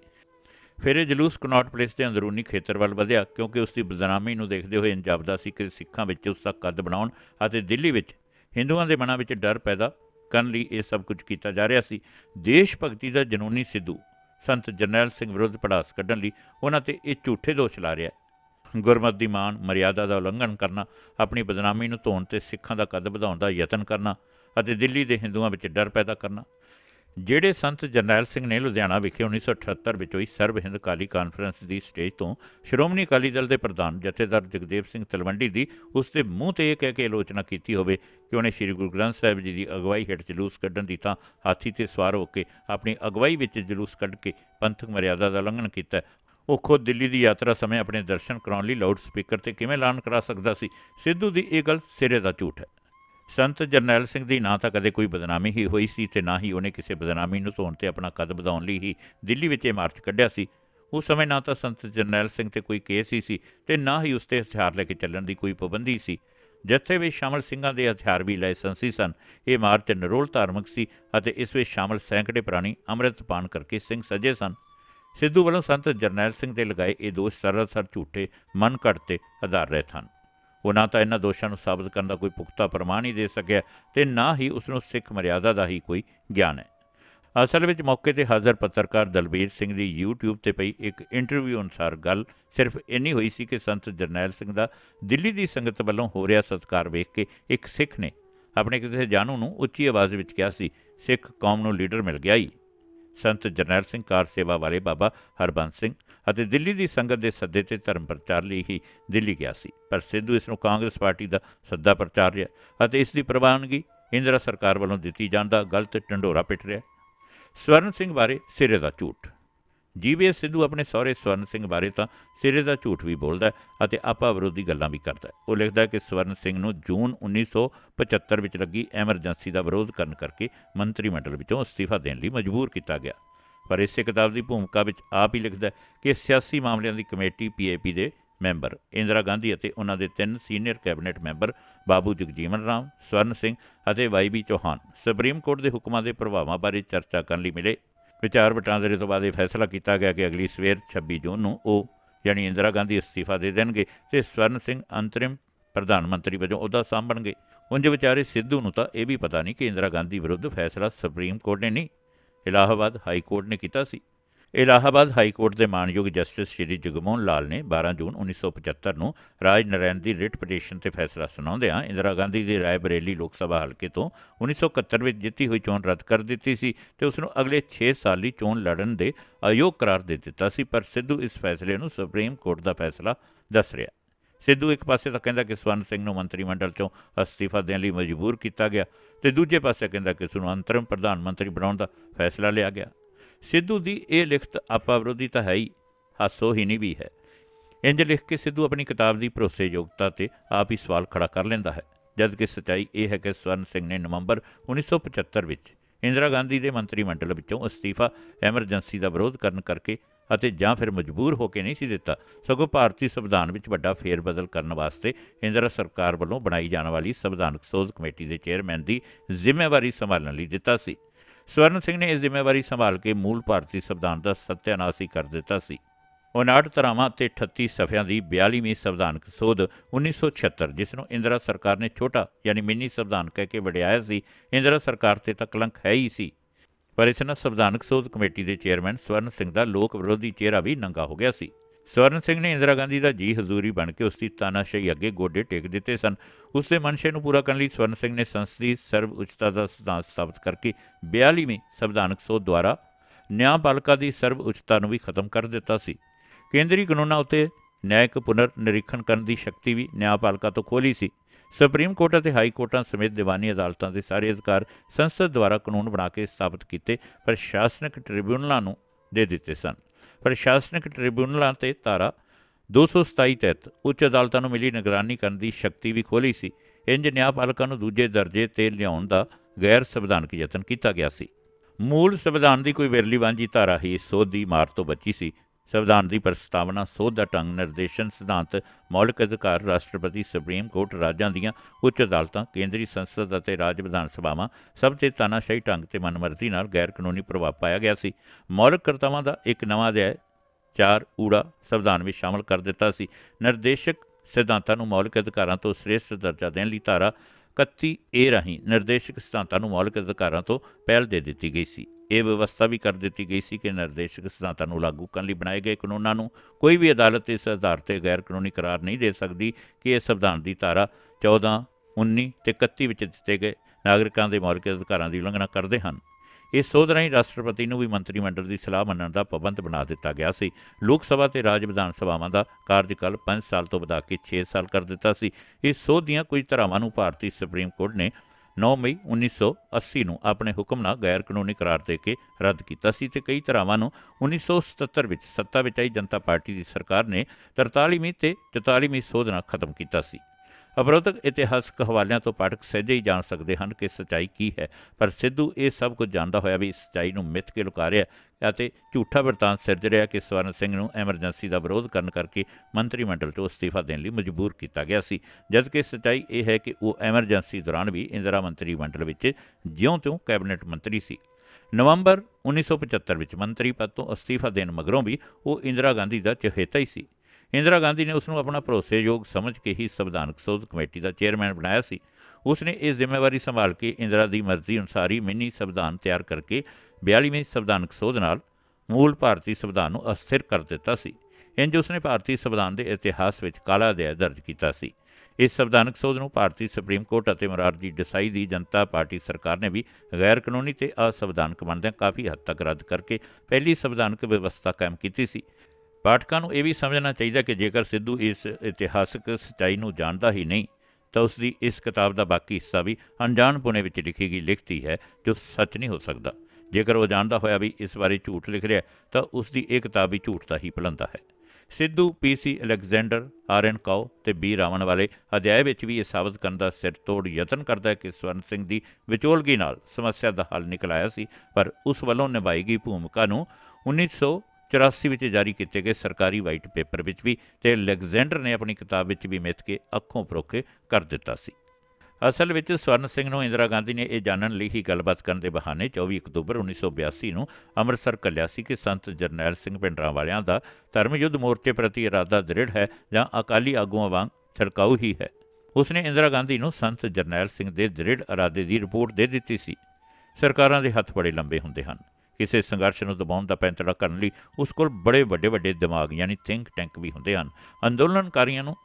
Speaker 1: ਫਿਰ ਇਹ ਜਲੂਸ ਕਨੌਟ ਪਲੇਸ ਦੇ ਅੰਦਰੂਨੀ ਖੇਤਰ ਵੱਲ ਵਧਿਆ, ਕਿਉਂਕਿ ਉਸ ਦੀ ਬਦਨਾਮੀ ਨੂੰ ਦੇਖਦੇ ਹੋਏ ਇੰਜਾਬਦਾ ਸੀ ਕਿ ਸਿੱਖਾਂ ਵਿੱਚ ਉਸ ਦਾ ਕੱਦ ਬਣਾਉਣ ਅਤੇ ਦਿੱਲੀ ਵਿੱਚ ਹਿੰਦੂਆਂ ਦੇ ਮਨਾਂ ਵਿੱਚ ਡਰ ਪੈਦਾ ਕਰਨ ਲਈ ਇਹ ਸਭ ਕੁਝ ਕੀਤਾ ਜਾ ਰਿਹਾ ਸੀ। ਦੇਸ਼ ਭਗਤੀ ਦਾ ਜਨੂਨੀ ਸਿੱਧੂ ਸੰਤ ਜਰਨੈਲ ਸਿੰਘ ਵਿਰੁੱਧ ਪੜਾਸ ਕੱਢਣ ਲਈ ਉਹਨਾਂ ਤੇ ਇਹ ਝੂਠੇ ਦੋਸ਼ ਲਾ ਰਿਹਾ ਗੁਰਮਤ ਦੀ ਮਾਨ ਮਰਿਆਦਾ ਦਾ ਉਲੰਘਣ ਕਰਨਾ, ਆਪਣੀ ਬਦਨਾਮੀ ਨੂੰ ਧੋਣ ਤੇ ਸਿੱਖਾਂ ਦਾ ਕੱਦ ਵਧਾਉਣ ਦਾ ਯਤਨ ਕਰਨਾ ਅਤੇ ਦਿੱਲੀ ਦੇ ਹਿੰਦੂਆਂ ਵਿੱਚ ਡਰ ਪੈਦਾ ਕਰਨਾ ਜਿਹੜੇ ਸੰਤ ਜਰਨੈਲ ਸਿੰਘ ਨੇ ਲੁਧਿਆਣਾ ਵਿਖੇ 1978 ਵਿੱਚ ਹੋਈ ਸਰਬ ਹਿੰਦ ਕਾਲੀ ਕਾਨਫਰੰਸ ਦੀ ਸਟੇਜ ਤੋਂ ਸ਼੍ਰੋਮਣੀ ਅਕਾਲੀ ਦਲ ਦੇ ਪ੍ਰਧਾਨ ਜਥੇਦਾਰ ਜਗਦੇਵ ਸਿੰਘ ਤਲਵੰਡੀ ਦੀ ਉਸ ਦੇ ਮੂੰਹ ਤੇ ਇਹ ਕਹਿ ਕੇ ਆਲੋਚਨਾ ਕੀਤੀ ਹੋਵੇ ਕਿ ਉਹਨੇ ਸ੍ਰੀ ਗੁਰੂ ਗ੍ਰੰਥ ਸਾਹਿਬ ਜੀ ਦੀ ਅਗਵਾਈ ਹੇਠ ਜਲੂਸ ਕੱਢਣ ਦੀ ਤਾਂ ਹਾਥੀ ਤੇ ਸਵਾਰ ਹੋ ਕੇ ਆਪਣੀ ਅਗਵਾਈ ਵਿੱਚ ਜਲੂਸ ਕੱਢ ਕੇ ਪੰਥਕ ਮਰਿਆਦਾ ਦਾ ਉਲੰਘਣ ਕੀਤਾ। ਉਹ ਖੁਦ ਦਿੱਲੀ ਦੀ ਯਾਤਰਾ ਸਮੇਂ ਆਪਣੇ ਦਰਸ਼ਨ ਕਰਾਉਣ ਲਈ ਲਾਊਡ ਸਪੀਕਰ ਤੇ ਕਿਵੇਂ ਐਲਾਨ ਕਰਾ ਸਕਦਾ ਸੀ? ਸਿੱਧੂ ਦੀ ਇਹ ਗੱਲ ਸਿਰੇ ਦਾ ਝੂਠ ਹੈ। ਸੰਤ ਜਰਨੈਲ ਸਿੰਘ ਦੀ ਨਾ ਤਾਂ ਕਦੇ ਕੋਈ ਬਦਨਾਮੀ ਹੀ ਹੋਈ ਸੀ ਤੇ ਨਾ ਹੀ ਉਹਨੇ ਕਿਸੇ ਬਦਨਾਮੀ ਨੂੰ ਧੋਣ ਤੇ ਆਪਣਾ ਕਦ ਵਧਾਉਣ ਲਈ ਹੀ ਦਿੱਲੀ ਵਿੱਚ ਇਹ ਮਾਰਚ ਕੱਢਿਆ ਸੀ। ਉਸ ਸਮੇਂ ਨਾ ਤਾਂ ਸੰਤ ਜਰਨੈਲ ਸਿੰਘ ਤੇ ਕੋਈ ਕੇਸ ਹੀ ਸੀ ਤੇ ਨਾ ਹੀ ਉਸ ਤੇ ਹਥਿਆਰ ਲੈ ਕੇ ਚੱਲਣ ਦੀ ਕੋਈ ਪਾਬੰਦੀ ਸੀ। ਜਥੇ ਵਿੱਚ ਸ਼ਾਮਲ ਸਿੰਘਾਂ ਦੇ ਹਥਿਆਰ ਵੀ ਲਾਇਸੈਂਸੀ ਸਨ, ਇਹ ਮਾਰਚ ਨਿਰੋਲ ਧਾਰਮਿਕ ਸੀ ਅਤੇ ਇਸ ਵਿੱਚ ਸ਼ਾਮਲ ਸੈਂਕੜੇ ਪ੍ਰਾਣੀ ਅੰਮ੍ਰਿਤ ਪਾਨ ਕਰਕੇ ਸਿੰਘ ਸਜੇ ਸਨ। ਸਿੱਧੂ ਵੱਲੋਂ ਸੰਤ ਜਰਨੈਲ ਸਿੰਘ ਦੇ ਲਗਾਏ ਇਹ ਦੋਸ਼ ਸਰਾਸਰ ਝੂਠੇ ਮਨ ਘੜਤ ਤੇ ਆਧਾਰ ਰਹੇ ਹਨ ਉਹ ਨਾ ਤਾਂ ਇਹਨਾਂ ਦੋਸ਼ਾਂ ਨੂੰ ਸਾਬਤ ਕਰਨ ਦਾ ਕੋਈ ਪੁਖਤਾ ਪ੍ਰਮਾਣ ਹੀ ਦੇ ਸਕਿਆ ਤੇ ਨਾ ਹੀ ਉਸ ਨੂੰ ਸਿੱਖ ਮਰਿਆਦਾ ਦਾ ਹੀ ਕੋਈ ਗਿਆਨ ਹੈ। ਅਸਲ ਵਿੱਚ ਮੌਕੇ ਤੇ ਹਾਜ਼ਰ ਪੱਤਰਕਾਰ ਦਲਬੀਰ ਸਿੰਘ ਦੀ YouTube ਤੇ ਪਈ ਇੱਕ ਇੰਟਰਵਿਊ ਅਨੁਸਾਰ ਗੱਲ ਸਿਰਫ ਇੰਨੀ ਹੋਈ ਸੀ ਕਿ ਸੰਤ ਜਰਨੈਲ ਸਿੰਘ ਦਾ ਦਿੱਲੀ ਦੀ ਸੰਗਤ ਵੱਲੋਂ ਹੋ ਰਿਹਾ ਸਤਿਕਾਰ ਵੇਖ ਕੇ ਇੱਕ ਸਿੱਖ ਨੇ ਆਪਣੇ ਕਿਸੇ ਜਾਣੂ ਨੂੰ ਉੱਚੀ ਆਵਾਜ਼ ਵਿੱਚ ਕਿਹਾ ਸੀ, ਸਿੱਖ ਕੌਮ ਨੂੰ ਲੀਡਰ ਮਿਲ ਗਿਆ ਹੀ ਸੰਤ ਜਰਨੈਲ ਸਿੰਘ ਕਾਰ ਸੇਵਾ ਵਾਲੇ ਬਾਬਾ ਹਰਬੰਸ ਸਿੰਘ ਅਤੇ ਦਿੱਲੀ ਦੀ ਸੰਗਤ ਦੇ ਸੱਦੇ ਤੇ ਧਰਮ ਪ੍ਰਚਾਰ ਲਈ ਹੀ ਦਿੱਲੀ ਗਿਆ ਸੀ। ਪਰ ਸਿੱਧੂ ਇਸ ਨੂੰ ਕਾਂਗਰਸ ਪਾਰਟੀ ਦਾ ਸੱਦਾ ਪ੍ਰਚਾਰ ਰਿਹਾ ਅਤੇ ਇਸ ਦੀ ਪ੍ਰਵਾਨਗੀ ਇੰਦਰਾ ਸਰਕਾਰ ਵੱਲੋਂ ਦਿੱਤੀ ਜਾਣ ਦਾ ਗਲਤ ਢੰਡੋਰਾ ਪਿੱਟ ਰਿਹਾ। ਸਵਰਨ ਸਿੰਘ ਬਾਰੇ ਸਿਰੇ ਦਾ ਝੂਠ। ਜੀਵੀਐਸ ਸਿੱਧੂ ਆਪਣੇ ਸਹੁਰੇ ਸਵਰਨ ਸਿੰਘ ਬਾਰੇ ਤਾਂ ਸਿਰੇ ਦਾ ਝੂਠ ਵੀ ਬੋਲਦਾ ਅਤੇ ਆਪਾ ਵਿਰੋਧੀ ਗੱਲਾਂ ਵੀ ਕਰਦਾ ਉਹ ਲਿਖਦਾ ਕਿ ਸਵਰਨ ਸਿੰਘ ਨੂੰ ਜੂਨ 1975 ਵਿੱਚ ਲੱਗੀ ਐਮਰਜੈਂਸੀ ਦਾ ਵਿਰੋਧ ਕਰਨ ਕਰਕੇ ਮੰਤਰੀ ਮੰਡਲ ਵਿੱਚੋਂ ਅਸਤੀਫਾ ਦੇਣ ਲਈ ਮਜਬੂਰ ਕੀਤਾ ਗਿਆ। ਪਰ ਇਸੇ ਕਿਤਾਬ ਦੀ ਭੂਮਿਕਾ ਵਿੱਚ ਆਪ ਹੀ ਲਿਖਦਾ ਕਿ ਸਿਆਸੀ ਮਾਮਲਿਆਂ ਦੀ ਕਮੇਟੀ ਪੀਏਪੀ ਦੇ ਮੈਂਬਰ ਇੰਦਰਾ ਗਾਂਧੀ ਅਤੇ ਉਹਨਾਂ ਦੇ ਤਿੰਨ senior cabinet member Babu Jagjivan Ram, Swaran Singh ਅਤੇ ਵਾਈਬੀ ਚੌਹਾਨ ਸੁਪਰੀਮ ਕੋਰਟ ਦੇ ਹੁਕਮਾਂ ਦੇ ਪ੍ਰਭਾਵਾਂ ਬਾਰੇ ਚਰਚਾ ਕਰਨ ਲਈ ਮਿਲੇ। ਵਿਚਾਰ ਵਟਾਂਦਰੇ ਤੋਂ ਬਾਅਦ ਇਹ ਫੈਸਲਾ ਕੀਤਾ ਗਿਆ ਕਿ ਅਗਲੀ ਸਵੇਰ 26 ਜੂਨ ਨੂੰ ਉਹ ਯਾਨੀ ਇੰਦਰਾ ਗਾਂਧੀ ਅਸਤੀਫਾ ਦੇ ਦੇਣਗੇ ਤੇ ਸਵਰਨ ਸਿੰਘ ਅੰਤਰਿਮ ਪ੍ਰਧਾਨ ਮੰਤਰੀ ਵਜੋਂ ਅਹੁਦਾ ਸੰਭਣਗੇ। ਉਂਝ ਵਿਚਾਰੇ ਸਿੱਧੂ ਨੂੰ ਤਾਂ ਇਹ ਵੀ ਪਤਾ ਨਹੀਂ ਕਿ ਇੰਦਰਾ ਗਾਂਧੀ ਵਿਰੁੱਧ ਫੈਸਲਾ ਸੁਪਰੀਮ ਕੋਰਟ ਨੇ ਨਹੀਂ ਇਲਾਹਾਬਾਦ ਹਾਈ ਕੋਰਟ ਨੇ ਕੀਤਾ ਸੀ। ਇਲਾਹਾਬਾਦ ਹਾਈ ਕੋਰਟ ਦੇ ਮਾਨਯੋਗ ਜਸਟਿਸ ਸ਼੍ਰੀ ਜਗਮੋਹਨ ਲਾਲ ਨੇ 12 ਜੂਨ 1975 ਨੂੰ ਰਾਜ ਨਰੈਣ ਦੀ ਰਿਟ ਪਟੀਸ਼ਨ ਤੇ ਫੈਸਲਾ ਸੁਣਾਉਂਦਿਆਂ ਇੰਦਰਾ ਗਾਂਧੀ ਦੀ ਰਾਏ ਬਰੇਲੀ ਲੋਕ ਸਭਾ ਹਲਕੇ ਤੋਂ 1971 ਵਿੱਚ ਜਿੱਤੀ ਹੋਈ ਚੋਣ ਰੱਦ ਕਰ ਦਿੱਤੀ ਸੀ ਤੇ ਉਸ ਨੂੰ ਅਗਲੇ 6 ਸਾਲ ਲਈ ਚੋਣ ਲੜਨ ਦੇ ਅਯੋਗ ਕਰਾਰ ਦੇ ਦਿੱਤਾ ਸੀ, ਪਰ ਸਿੱਧੂ ਇਸ ਫੈਸਲੇ ਨੂੰ ਸੁਪਰੀਮ ਕੋਰਟ ਦਾ ਫੈਸਲਾ ਦੱਸ ਰਿਹਾ। ਸਿੱਧੂ ਇੱਕ ਪਾਸੇ ਤਾਂ ਕਹਿੰਦਾ ਕਿ ਸਵਰਨ ਸਿੰਘ ਨੂੰ ਮੰਤਰੀ ਮੰਡਲ ਚੋਂ ਅਸਤੀਫਾ ਦੇਣ ਲਈ ਮਜਬੂਰ ਕੀਤਾ ਗਿਆ ਤੇ ਦੂਜੇ ਪਾਸੇ ਕਹਿੰਦਾ ਕਿ ਉਸ ਨੂੰ ਅੰਤਰਿਮ ਪ੍ਰਧਾਨ ਮੰਤਰੀ ਬਣਾਉਣ ਦਾ ਫੈਸਲਾ ਲਿਆ ਗਿਆ। ਸਿੱਧੂ ਦੀ ਇਹ ਲਿਖਤ ਆਪਾ ਵਿਰੋਧੀ ਤਾਂ ਹੈ ਹੀ ਹਾਸੋਹੀਣੀ ਵੀ ਹੈ। ਇੰਜ ਲਿਖ ਕੇ ਸਿੱਧੂ ਆਪਣੀ ਕਿਤਾਬ ਦੀ ਭਰੋਸੇਯੋਗਤਾ ਤੇ ਆਪ ਹੀ ਸਵਾਲ ਖੜਾ ਕਰ ਲੈਂਦਾ ਹੈ ਜਦ ਕਿ ਸਚਾਈ ਇਹ ਹੈ ਕਿ ਸਵਰਨ ਸਿੰਘ ਨੇ ਨਵੰਬਰ 1975 ਵਿੱਚ ਇੰਦਰਾ ਗਾਂਧੀ ਦੇ ਮੰਤਰੀ ਮੰਡਲ ਵਿੱਚੋਂ ਅਸਤੀਫਾ ਐਮਰਜੈਂਸੀ ਦਾ ਵਿਰੋਧ ਕਰਨ ਕਰਕੇ ਅਤੇ ਜਾਂ ਫਿਰ ਮਜਬੂਰ ਹੋ ਕੇ ਨਹੀਂ ਸੀ ਦਿੱਤਾ, ਸਗੋਂ ਭਾਰਤੀ ਸੰਵਿਧਾਨ ਵਿੱਚ ਵੱਡਾ ਫੇਰ-ਬਦਲ ਕਰਨ ਵਾਸਤੇ ਇੰਦਰਾ ਸਰਕਾਰ ਵੱਲੋਂ ਬਣਾਈ ਜਾਣ ਵਾਲੀ ਸੰਵਿਧਾਨਕ ਸੋਧ ਕਮੇਟੀ ਦੇ ਚੇਅਰਮੈਨ ਦੀ ਜ਼ਿੰਮੇਵਾਰੀ ਸੰਭਾਲਣ ਲਈ ਦਿੱਤਾ ਸੀ। ਸਵਰਨ ਸਿੰਘ ਨੇ ਇਸ ਜ਼ਿੰਮੇਵਾਰੀ ਸੰਭਾਲ ਕੇ ਮੂਲ ਭਾਰਤੀ ਸੰਵਿਧਾਨ ਦਾ ਸਤਿਆਨਾਸ਼ ਹੀ ਕਰ ਦਿੱਤਾ ਸੀ। 59 ਧਰਾਵਾਂ ਤੇ 38 ਸਫ਼ਿਆਂ ਦੀ 42ਵੀਂ ਸੰਵਿਧਾਨਕ ਸੋਧ 1976 ਜਿਸ ਨੂੰ ਇੰਦਰਾ ਸਰਕਾਰ ਨੇ ਛੋਟਾ ਯਾਨੀ ਮਿੰਨੀ ਸੰਵਿਧਾਨ ਕਹਿ ਕੇ ਵਡਿਆਇਆ ਸੀ, ਇੰਦਰਾ ਸਰਕਾਰ ਤੇ ਤਾਂ ਕਲੰਕ ਹੈ ਹੀ ਸੀ। ਪਰ ਇਸ ਨਾਲ ਸੰਵਿਧਾਨਕ ਸੋਧ ਕਮੇਟੀ ਦੇ ਚੇਅਰਮੈਨ ਸਵਰਨ ਸਿੰਘ ਦਾ ਲੋਕ ਵਿਰੋਧੀ ਚਿਹਰਾ ਵੀ ਨੰਗਾ ਹੋ ਗਿਆ ਸੀ। ਸਵਰਨ ਸਿੰਘ ਨੇ ਇੰਦਰਾ ਗਾਂਧੀ ਦਾ ਜੀ ਹਜ਼ੂਰੀ ਬਣ ਕੇ ਉਸ ਦੀ ਤਾਨਾਸ਼ਾਹੀ ਅੱਗੇ ਗੋਡੇ ਟੇਕ ਦਿੱਤੇ ਸਨ। ਉਸ ਦੇ ਮਨਸ਼ੇ ਨੂੰ ਪੂਰਾ ਕਰਨ ਲਈ ਸਵਰਨ ਸਿੰਘ ਨੇ ਸੰਸਦੀ ਸਰਵ ਉੱਚਤਾ ਦਾ ਸਿਧਾਂਤ ਸਥਾਪਿਤ ਕਰਕੇ 42ਵੀਂ ਸੰਵਿਧਾਨਕ ਸੋਧ ਦੁਆਰਾ ਨਿਆਂਪਾਲਿਕਾ ਦੀ ਸਰਵ ਉੱਚਤਾ ਨੂੰ ਵੀ ਖਤਮ ਕਰ ਦਿੱਤਾ ਸੀ। ਕੇਂਦਰੀ ਕਾਨੂੰਨਾਂ ਉੱਤੇ ਨਿਆਇਕ ਪੁਨਰ ਨਿਰੀਖਣ ਕਰਨ ਦੀ ਸ਼ਕਤੀ ਵੀ ਨਿਆਂਪਾਲਿਕਾ ਤੋਂ ਖੋਲੀ ਸੀ। ਸੁਪਰੀਮ ਕੋਰਟ ਅਤੇ ਹਾਈ ਕੋਰਟਾਂ ਸਮੇਤ ਦੀਵਾਨੀ ਅਦਾਲਤਾਂ ਦੇ ਸਾਰੇ ਅਧਿਕਾਰ ਸੰਸਦ ਦੁਆਰਾ ਕਾਨੂੰਨ ਬਣਾ ਕੇ ਸਥਾਪਿਤ ਕੀਤੇ ਪ੍ਰਸ਼ਾਸਨਿਕ ਟ੍ਰਿਬਿਊਨਲਾਂ ਨੂੰ ਦੇ ਦਿੱਤੇ ਸਨ। ਪ੍ਰਸ਼ਾਸਨਿਕ ਟ੍ਰਿਬਿਊਨਲਾਂ ਤੇ ਧਾਰਾ 227 ਤਹਿਤ ਉੱਚ ਅਦਾਲਤਾਂ ਨੂੰ ਮਿਲੀ ਨਿਗਰਾਨੀ ਕਰਨ ਦੀ ਸ਼ਕਤੀ ਵੀ ਖੋਲੀ ਸੀ। ਇੰਜ ਨਿਆਂਪਾਲਕਾਂ ਨੂੰ ਦੂਜੇ ਦਰਜੇ ਤੇ ਲਿਆਉਣ ਦਾ ਗੈਰ ਸੰਵਿਧਾਨਕ ਯਤਨ ਕੀਤਾ ਗਿਆ ਸੀ। ਮੂਲ ਸੰਵਿਧਾਨ ਦੀ ਕੋਈ ਵਿਰਲੀ ਵਾਂਝੀ ਧਾਰਾ ਹੀ ਇਸ ਸੋਧ ਦੀ ਮਾਰ ਤੋਂ ਬਚੀ ਸੀ। ਸੰਵਿਧਾਨ ਦੀ ਪ੍ਰਸਤਾਵਨਾ, ਸੋਧ ਦਾ ਢੰਗ, ਨਿਰਦੇਸ਼ਨ, ਸਿਧਾਂਤ, ਮੌਲਿਕ ਅਧਿਕਾਰ, ਰਾਸ਼ਟਰਪਤੀ, ਸੁਪਰੀਮ ਕੋਰਟ ਰਾਜਾਂ ਦੀਆਂ ਉੱਚ ਅਦਾਲਤਾਂ, ਕੇਂਦਰੀ ਸੰਸਦ ਅਤੇ ਰਾਜ ਵਿਧਾਨ ਸਭਾਵਾਂ ਸਭ ਤੇ ਤਾਨਾਸ਼ਾਹੀ ਢੰਗ ਤੇ ਮਨਮਰਜ਼ੀ ਨਾਲ ਗੈਰ ਕਾਨੂੰਨੀ ਪ੍ਰਭਾਵ ਪਾਇਆ ਗਿਆ ਸੀ। ਮੌਲਿਕ ਕਰਤਾਵਾਂ ਦਾ ਇੱਕ ਨਵਾਂ ਅਧਿਆਇ, ਚਾਰ ਊੜਾ ਸੰਵਿਧਾਨ ਵਿੱਚ ਸ਼ਾਮਲ ਕਰ ਦਿੱਤਾ ਸੀ। ਨਿਰਦੇਸ਼ਕ ਸਿਧਾਂਤਾਂ ਨੂੰ ਮੌਲਿਕ ਅਧਿਕਾਰਾਂ ਤੋਂ ਸ੍ਰੇਸ਼ਟ ਦਰਜਾ ਦੇਣ ਲਈ ਧਾਰਾ 31 ਏ ਰਾਹੀਂ ਨਿਰਦੇਸ਼ਕ ਸਿਧਾਂਤਾਂ ਨੂੰ ਮੌਲਿਕ ਅਧਿਕਾਰਾਂ ਤੋਂ ਪਹਿਲ ਦੇ ਦਿੱਤੀ ਗਈ ਸੀ। ਇਹ ਵਿਵਸਥਾ ਵੀ ਕਰ ਦਿੱਤੀ ਗਈ ਸੀ ਕਿ ਨਿਰਦੇਸ਼ਕ ਸਿਧਾਂਤਾਂ ਨੂੰ ਲਾਗੂ ਕਰਨ ਲਈ ਬਣਾਏ ਗਏ ਕਾਨੂੰਨਾਂ ਨੂੰ ਕੋਈ ਵੀ ਅਦਾਲਤ ਇਸ ਆਧਾਰ ਤੇ ਗੈਰ ਕਾਨੂੰਨੀ ਕਰਾਰ ਨਹੀਂ ਦੇ ਸਕਦੀ ਕਿ ਇਹ ਸੰਵਿਧਾਨ ਦੀ ਧਾਰਾ 14 19 ਤੇ 31 ਵਿੱਚ ਦਿੱਤੇ ਗਏ ਨਾਗਰਿਕਾਂ ਦੇ ਮੌਲਿਕ ਅਧਿਕਾਰਾਂ ਦੀ ਉਲੰਘਣਾ ਕਰਦੇ ਹਨ। ਇਸ ਸੋਧ ਰਾਹੀਂ ਰਾਸ਼ਟਰਪਤੀ ਨੂੰ ਵੀ ਮੰਤਰੀ ਮੰਡਲ ਦੀ ਸਲਾਹ ਮੰਨਣ ਦਾ ਪਾਬੰਦ ਬਣਾ ਦਿੱਤਾ ਗਿਆ ਸੀ। ਲੋਕ ਸਭਾ ਤੇ ਰਾਜ ਵਿਧਾਨ ਸਭਾਵਾਂ ਦਾ ਕਾਰਜਕਾਲ 5 ਸਾਲ ਤੋਂ ਵਧਾ ਕੇ 6 ਸਾਲ ਕਰ ਦਿੱਤਾ ਸੀ। ਇਸ ਸੋਧ ਦੀਆਂ ਕੁਝ ਧਾਰਾਵਾਂ ਨੂੰ ਭਾਰਤੀ ਸੁਪਰੀਮ ਕੋਰਟ ਨੇ 9 ਮਈ 1980 ਨੂੰ ਆਪਣੇ ਹੁਕਮ ਨਾਲ ਗੈਰ ਕਾਨੂੰਨੀ ਕਰਾਰ ਦੇ ਕੇ ਰੱਦ ਕੀਤਾ ਸੀ ਤੇ ਕਈ ਧਾਰਾਵਾਂ ਨੂੰ 1977 ਵਿੱਚ ਸੱਤਾ ਵਿੱਚ ਆਈ ਜਨਤਾ ਪਾਰਟੀ ਦੀ ਸਰਕਾਰ ਨੇ 43ਵੀਂ ਤੇ 44ਵੀਂ ਸੋਧ ਨਾਲ ਖਤਮ ਕੀਤਾ ਸੀ। ਉਪਰੋਕਤ ਇਤਿਹਾਸਕ ਹਵਾਲਿਆਂ ਤੋਂ ਪਾਠਕ ਸਹਿਜੇ ਹੀ ਜਾਣ ਸਕਦੇ ਹਨ ਕਿ ਸਚਾਈ ਕੀ ਹੈ। ਪਰ ਸਿੱਧੂ ਇਹ ਸਭ ਕੁਝ ਜਾਣਦਾ ਹੋਇਆ ਵੀ ਸਚਾਈ ਨੂੰ ਮਿੱਥ ਕੇ ਲੁਕਾ ਰਿਹਾ ਅਤੇ ਝੂਠਾ ਵਰਤਾਂਤ ਸਿਰਜ ਰਿਹਾ ਕਿ ਸਵਰਨ ਸਿੰਘ ਨੂੰ ਐਮਰਜੈਂਸੀ ਦਾ ਵਿਰੋਧ ਕਰਨ ਕਰਕੇ ਮੰਤਰੀ ਮੰਡਲ ਤੋਂ ਅਸਤੀਫਾ ਦੇਣ ਲਈ ਮਜਬੂਰ ਕੀਤਾ ਗਿਆ ਸੀ। ਜਦਕਿ ਸਚਾਈ ਇਹ ਹੈ ਕਿ ਉਹ ਐਮਰਜੈਂਸੀ ਦੌਰਾਨ ਵੀ ਇੰਦਰਾ ਮੰਤਰੀ ਮੰਡਲ ਵਿੱਚ ਜਿਉਂ-ਤਿਉਂ ਕੈਬਨਿਟ ਮੰਤਰੀ ਸੀ। ਨਵੰਬਰ 1975 ਵਿੱਚ ਮੰਤਰੀ ਪਦ ਤੋਂ ਅਸਤੀਫਾ ਦੇਣ ਮਗਰੋਂ ਵੀ ਉਹ ਇੰਦਰਾ ਗਾਂਧੀ ਦਾ ਚਹੇਤਾ ਹੀ ਸੀ। ਇੰਦਰਾ ਗਾਂਧੀ ਨੇ ਉਸ ਨੂੰ ਆਪਣਾ ਭਰੋਸੇਯੋਗ ਸਮਝ ਕੇ ਹੀ ਸੰਵਿਧਾਨਕ ਸੋਧ ਕਮੇਟੀ ਦਾ ਚੇਅਰਮੈਨ ਬਣਾਇਆ ਸੀ। ਉਸ ਨੇ ਇਹ ਜ਼ਿੰਮੇਵਾਰੀ ਸੰਭਾਲ ਕੇ ਇੰਦਰਾ ਦੀ ਮਰਜ਼ੀ ਅਨੁਸਾਰ ਹੀ ਮਿੰਨੀ ਸੰਵਿਧਾਨ ਤਿਆਰ ਕਰਕੇ 42ਵੀਂ ਸੰਵਿਧਾਨਕ ਸੋਧ ਨਾਲ ਮੂਲ ਭਾਰਤੀ ਸੰਵਿਧਾਨ ਨੂੰ ਅਸਥਿਰ ਕਰ ਦਿੱਤਾ ਸੀ। ਇੰਜ ਉਸ ਨੇ ਭਾਰਤੀ ਸੰਵਿਧਾਨ ਦੇ ਇਤਿਹਾਸ ਵਿੱਚ ਕਾਲਾ ਅਧਿਆਇ ਦਰਜ ਕੀਤਾ ਸੀ। ਇਸ ਸੰਵਿਧਾਨਕ ਸੋਧ ਨੂੰ ਭਾਰਤੀ ਸੁਪਰੀਮ ਕੋਰਟ ਅਤੇ ਮਰਾਰਜੀ ਦੇਸਾਈ ਦੀ ਜਨਤਾ ਪਾਰਟੀ ਸਰਕਾਰ ਨੇ ਵੀ ਗੈਰ ਕਾਨੂੰਨੀ ਤੇ ਅਸੰਵਿਧਾਨਕ ਮੰਨਦਿਆਂ ਕਾਫੀ ਹੱਦ ਤੱਕ ਰੱਦ ਕਰਕੇ ਪਹਿਲੀ ਸੰਵਿਧਾਨਕ ਵਿਵਸਥਾ ਕਾਇਮ ਕੀਤੀ ਸੀ। ਪਾਠਕਾਂ ਨੂੰ ਇਹ ਵੀ ਸਮਝਣਾ ਚਾਹੀਦਾ ਕਿ ਜੇਕਰ ਸਿੱਧੂ ਇਸ ਇਤਿਹਾਸਕ ਸਚਾਈ ਨੂੰ ਜਾਣਦਾ ਹੀ ਨਹੀਂ, ਤਾਂ ਉਸ ਦੀ ਇਸ ਕਿਤਾਬ ਦਾ ਬਾਕੀ ਹਿੱਸਾ ਵੀ ਅਣਜਾਣ ਪੁਣੇ ਵਿੱਚ ਲਿਖੀ ਗਈ ਲਿਖਤੀ ਹੈ, ਜੋ ਸੱਚ ਨਹੀਂ ਹੋ ਸਕਦਾ। ਜੇਕਰ ਉਹ ਜਾਣਦਾ ਹੋਇਆ ਵੀ ਇਸ ਬਾਰੇ ਝੂਠ ਲਿਖ ਰਿਹਾ ਤਾਂ ਉਸ ਦੀ ਇਹ ਕਿਤਾਬ ਵੀ ਝੂਠ ਦਾ ਹੀ ਪਲੰਦਾ ਹੈ। Sidhu PC Alexander RN Kao ਤੇ ਬੀ ਰਾਵਣ ਵਾਲੇ ਅਧਿਆਇ ਵਿੱਚ ਵੀ ਇਹ ਸਾਬਤ ਕਰਨ ਦਾ ਸਿਰ ਤੋੜ ਯਤਨ ਕਰਦਾ ਹੈ ਕਿ ਸਵਰਨ ਸਿੰਘ ਦੀ ਵਿਚੋਲਗੀ ਨਾਲ ਸਮੱਸਿਆ ਦਾ ਹੱਲ ਨਿਕਲ ਆਇਆ ਸੀ, ਪਰ ਉਸ ਵੱਲੋਂ ਨਿਭਾਈ ਗਈ ਭੂਮਿਕਾ ਨੂੰ 1984 ਵਿੱਚ ਜਾਰੀ ਕੀਤੇ ਗਏ ਸਰਕਾਰੀ ਵਾਈਟ ਪੇਪਰ ਵਿੱਚ ਵੀ ਤੇ ਅਲੈਗਜ਼ੈਂਡਰ ਨੇ ਆਪਣੀ ਕਿਤਾਬ ਵਿੱਚ ਵੀ ਮਿੱਥ ਕੇ ਅੱਖੋਂ ਪਰੋਖੇ ਕਰ ਦਿੱਤਾ ਸੀ। ਅਸਲ ਵਿੱਚ ਸਵਰਨ ਸਿੰਘ ਨੂੰ ਇੰਦਰਾ ਗਾਂਧੀ ਨੇ ਇਹ ਜਾਣਨ ਲਈ ਹੀ ਗੱਲਬਾਤ ਕਰਨ ਦੇ ਬਹਾਨੇ 24 ਅਕਤੂਬਰ 1982 ਨੂੰ ਅੰਮ੍ਰਿਤਸਰ ਕੱਲਿਆ ਸੀ ਕਿ ਸੰਤ ਜਰਨੈਲ ਸਿੰਘ ਪਿੰਡਰਾਂ ਵਾਲਿਆਂ ਦਾ ਧਰਮ ਯੁੱਧ ਮੋਰਚੇ ਪ੍ਰਤੀ ਇਰਾਦਾ ਦ੍ਰਿੜ ਹੈ ਜਾਂ ਅਕਾਲੀ ਆਗੂਆਂ ਵਾਂਗ ਛੜਕਾਊ ਹੀ ਹੈ। ਉਸਨੇ ਇੰਦਰਾ ਗਾਂਧੀ ਨੂੰ ਸੰਤ ਜਰਨੈਲ ਸਿੰਘ ਦੇ ਦ੍ਰਿੜ ਇਰਾਦੇ ਦੀ ਰਿਪੋਰਟ ਦੇ ਦਿੱਤੀ ਸੀ। ਸਰਕਾਰਾਂ ਦੇ ਹੱਥ ਬੜੇ ਲੰਬੇ ਹੁੰਦੇ ਹਨ। ਕਿਸੇ ਸੰਘਰਸ਼ ਨੂੰ ਦਬਾਉਣ ਦਾ ਪੈਂਤੜਾ ਕਰਨ ਲਈ ਉਸ ਕੋਲ ਬੜੇ ਵੱਡੇ ਵੱਡੇ ਦਿਮਾਗ ਯਾਨੀ ਥਿੰਕ ਟੈਂਕ ਵੀ ਹੁੰਦੇ ਹਨ। ਅੰਦੋਲਨਕਾਰੀਆਂ ਨੂੰ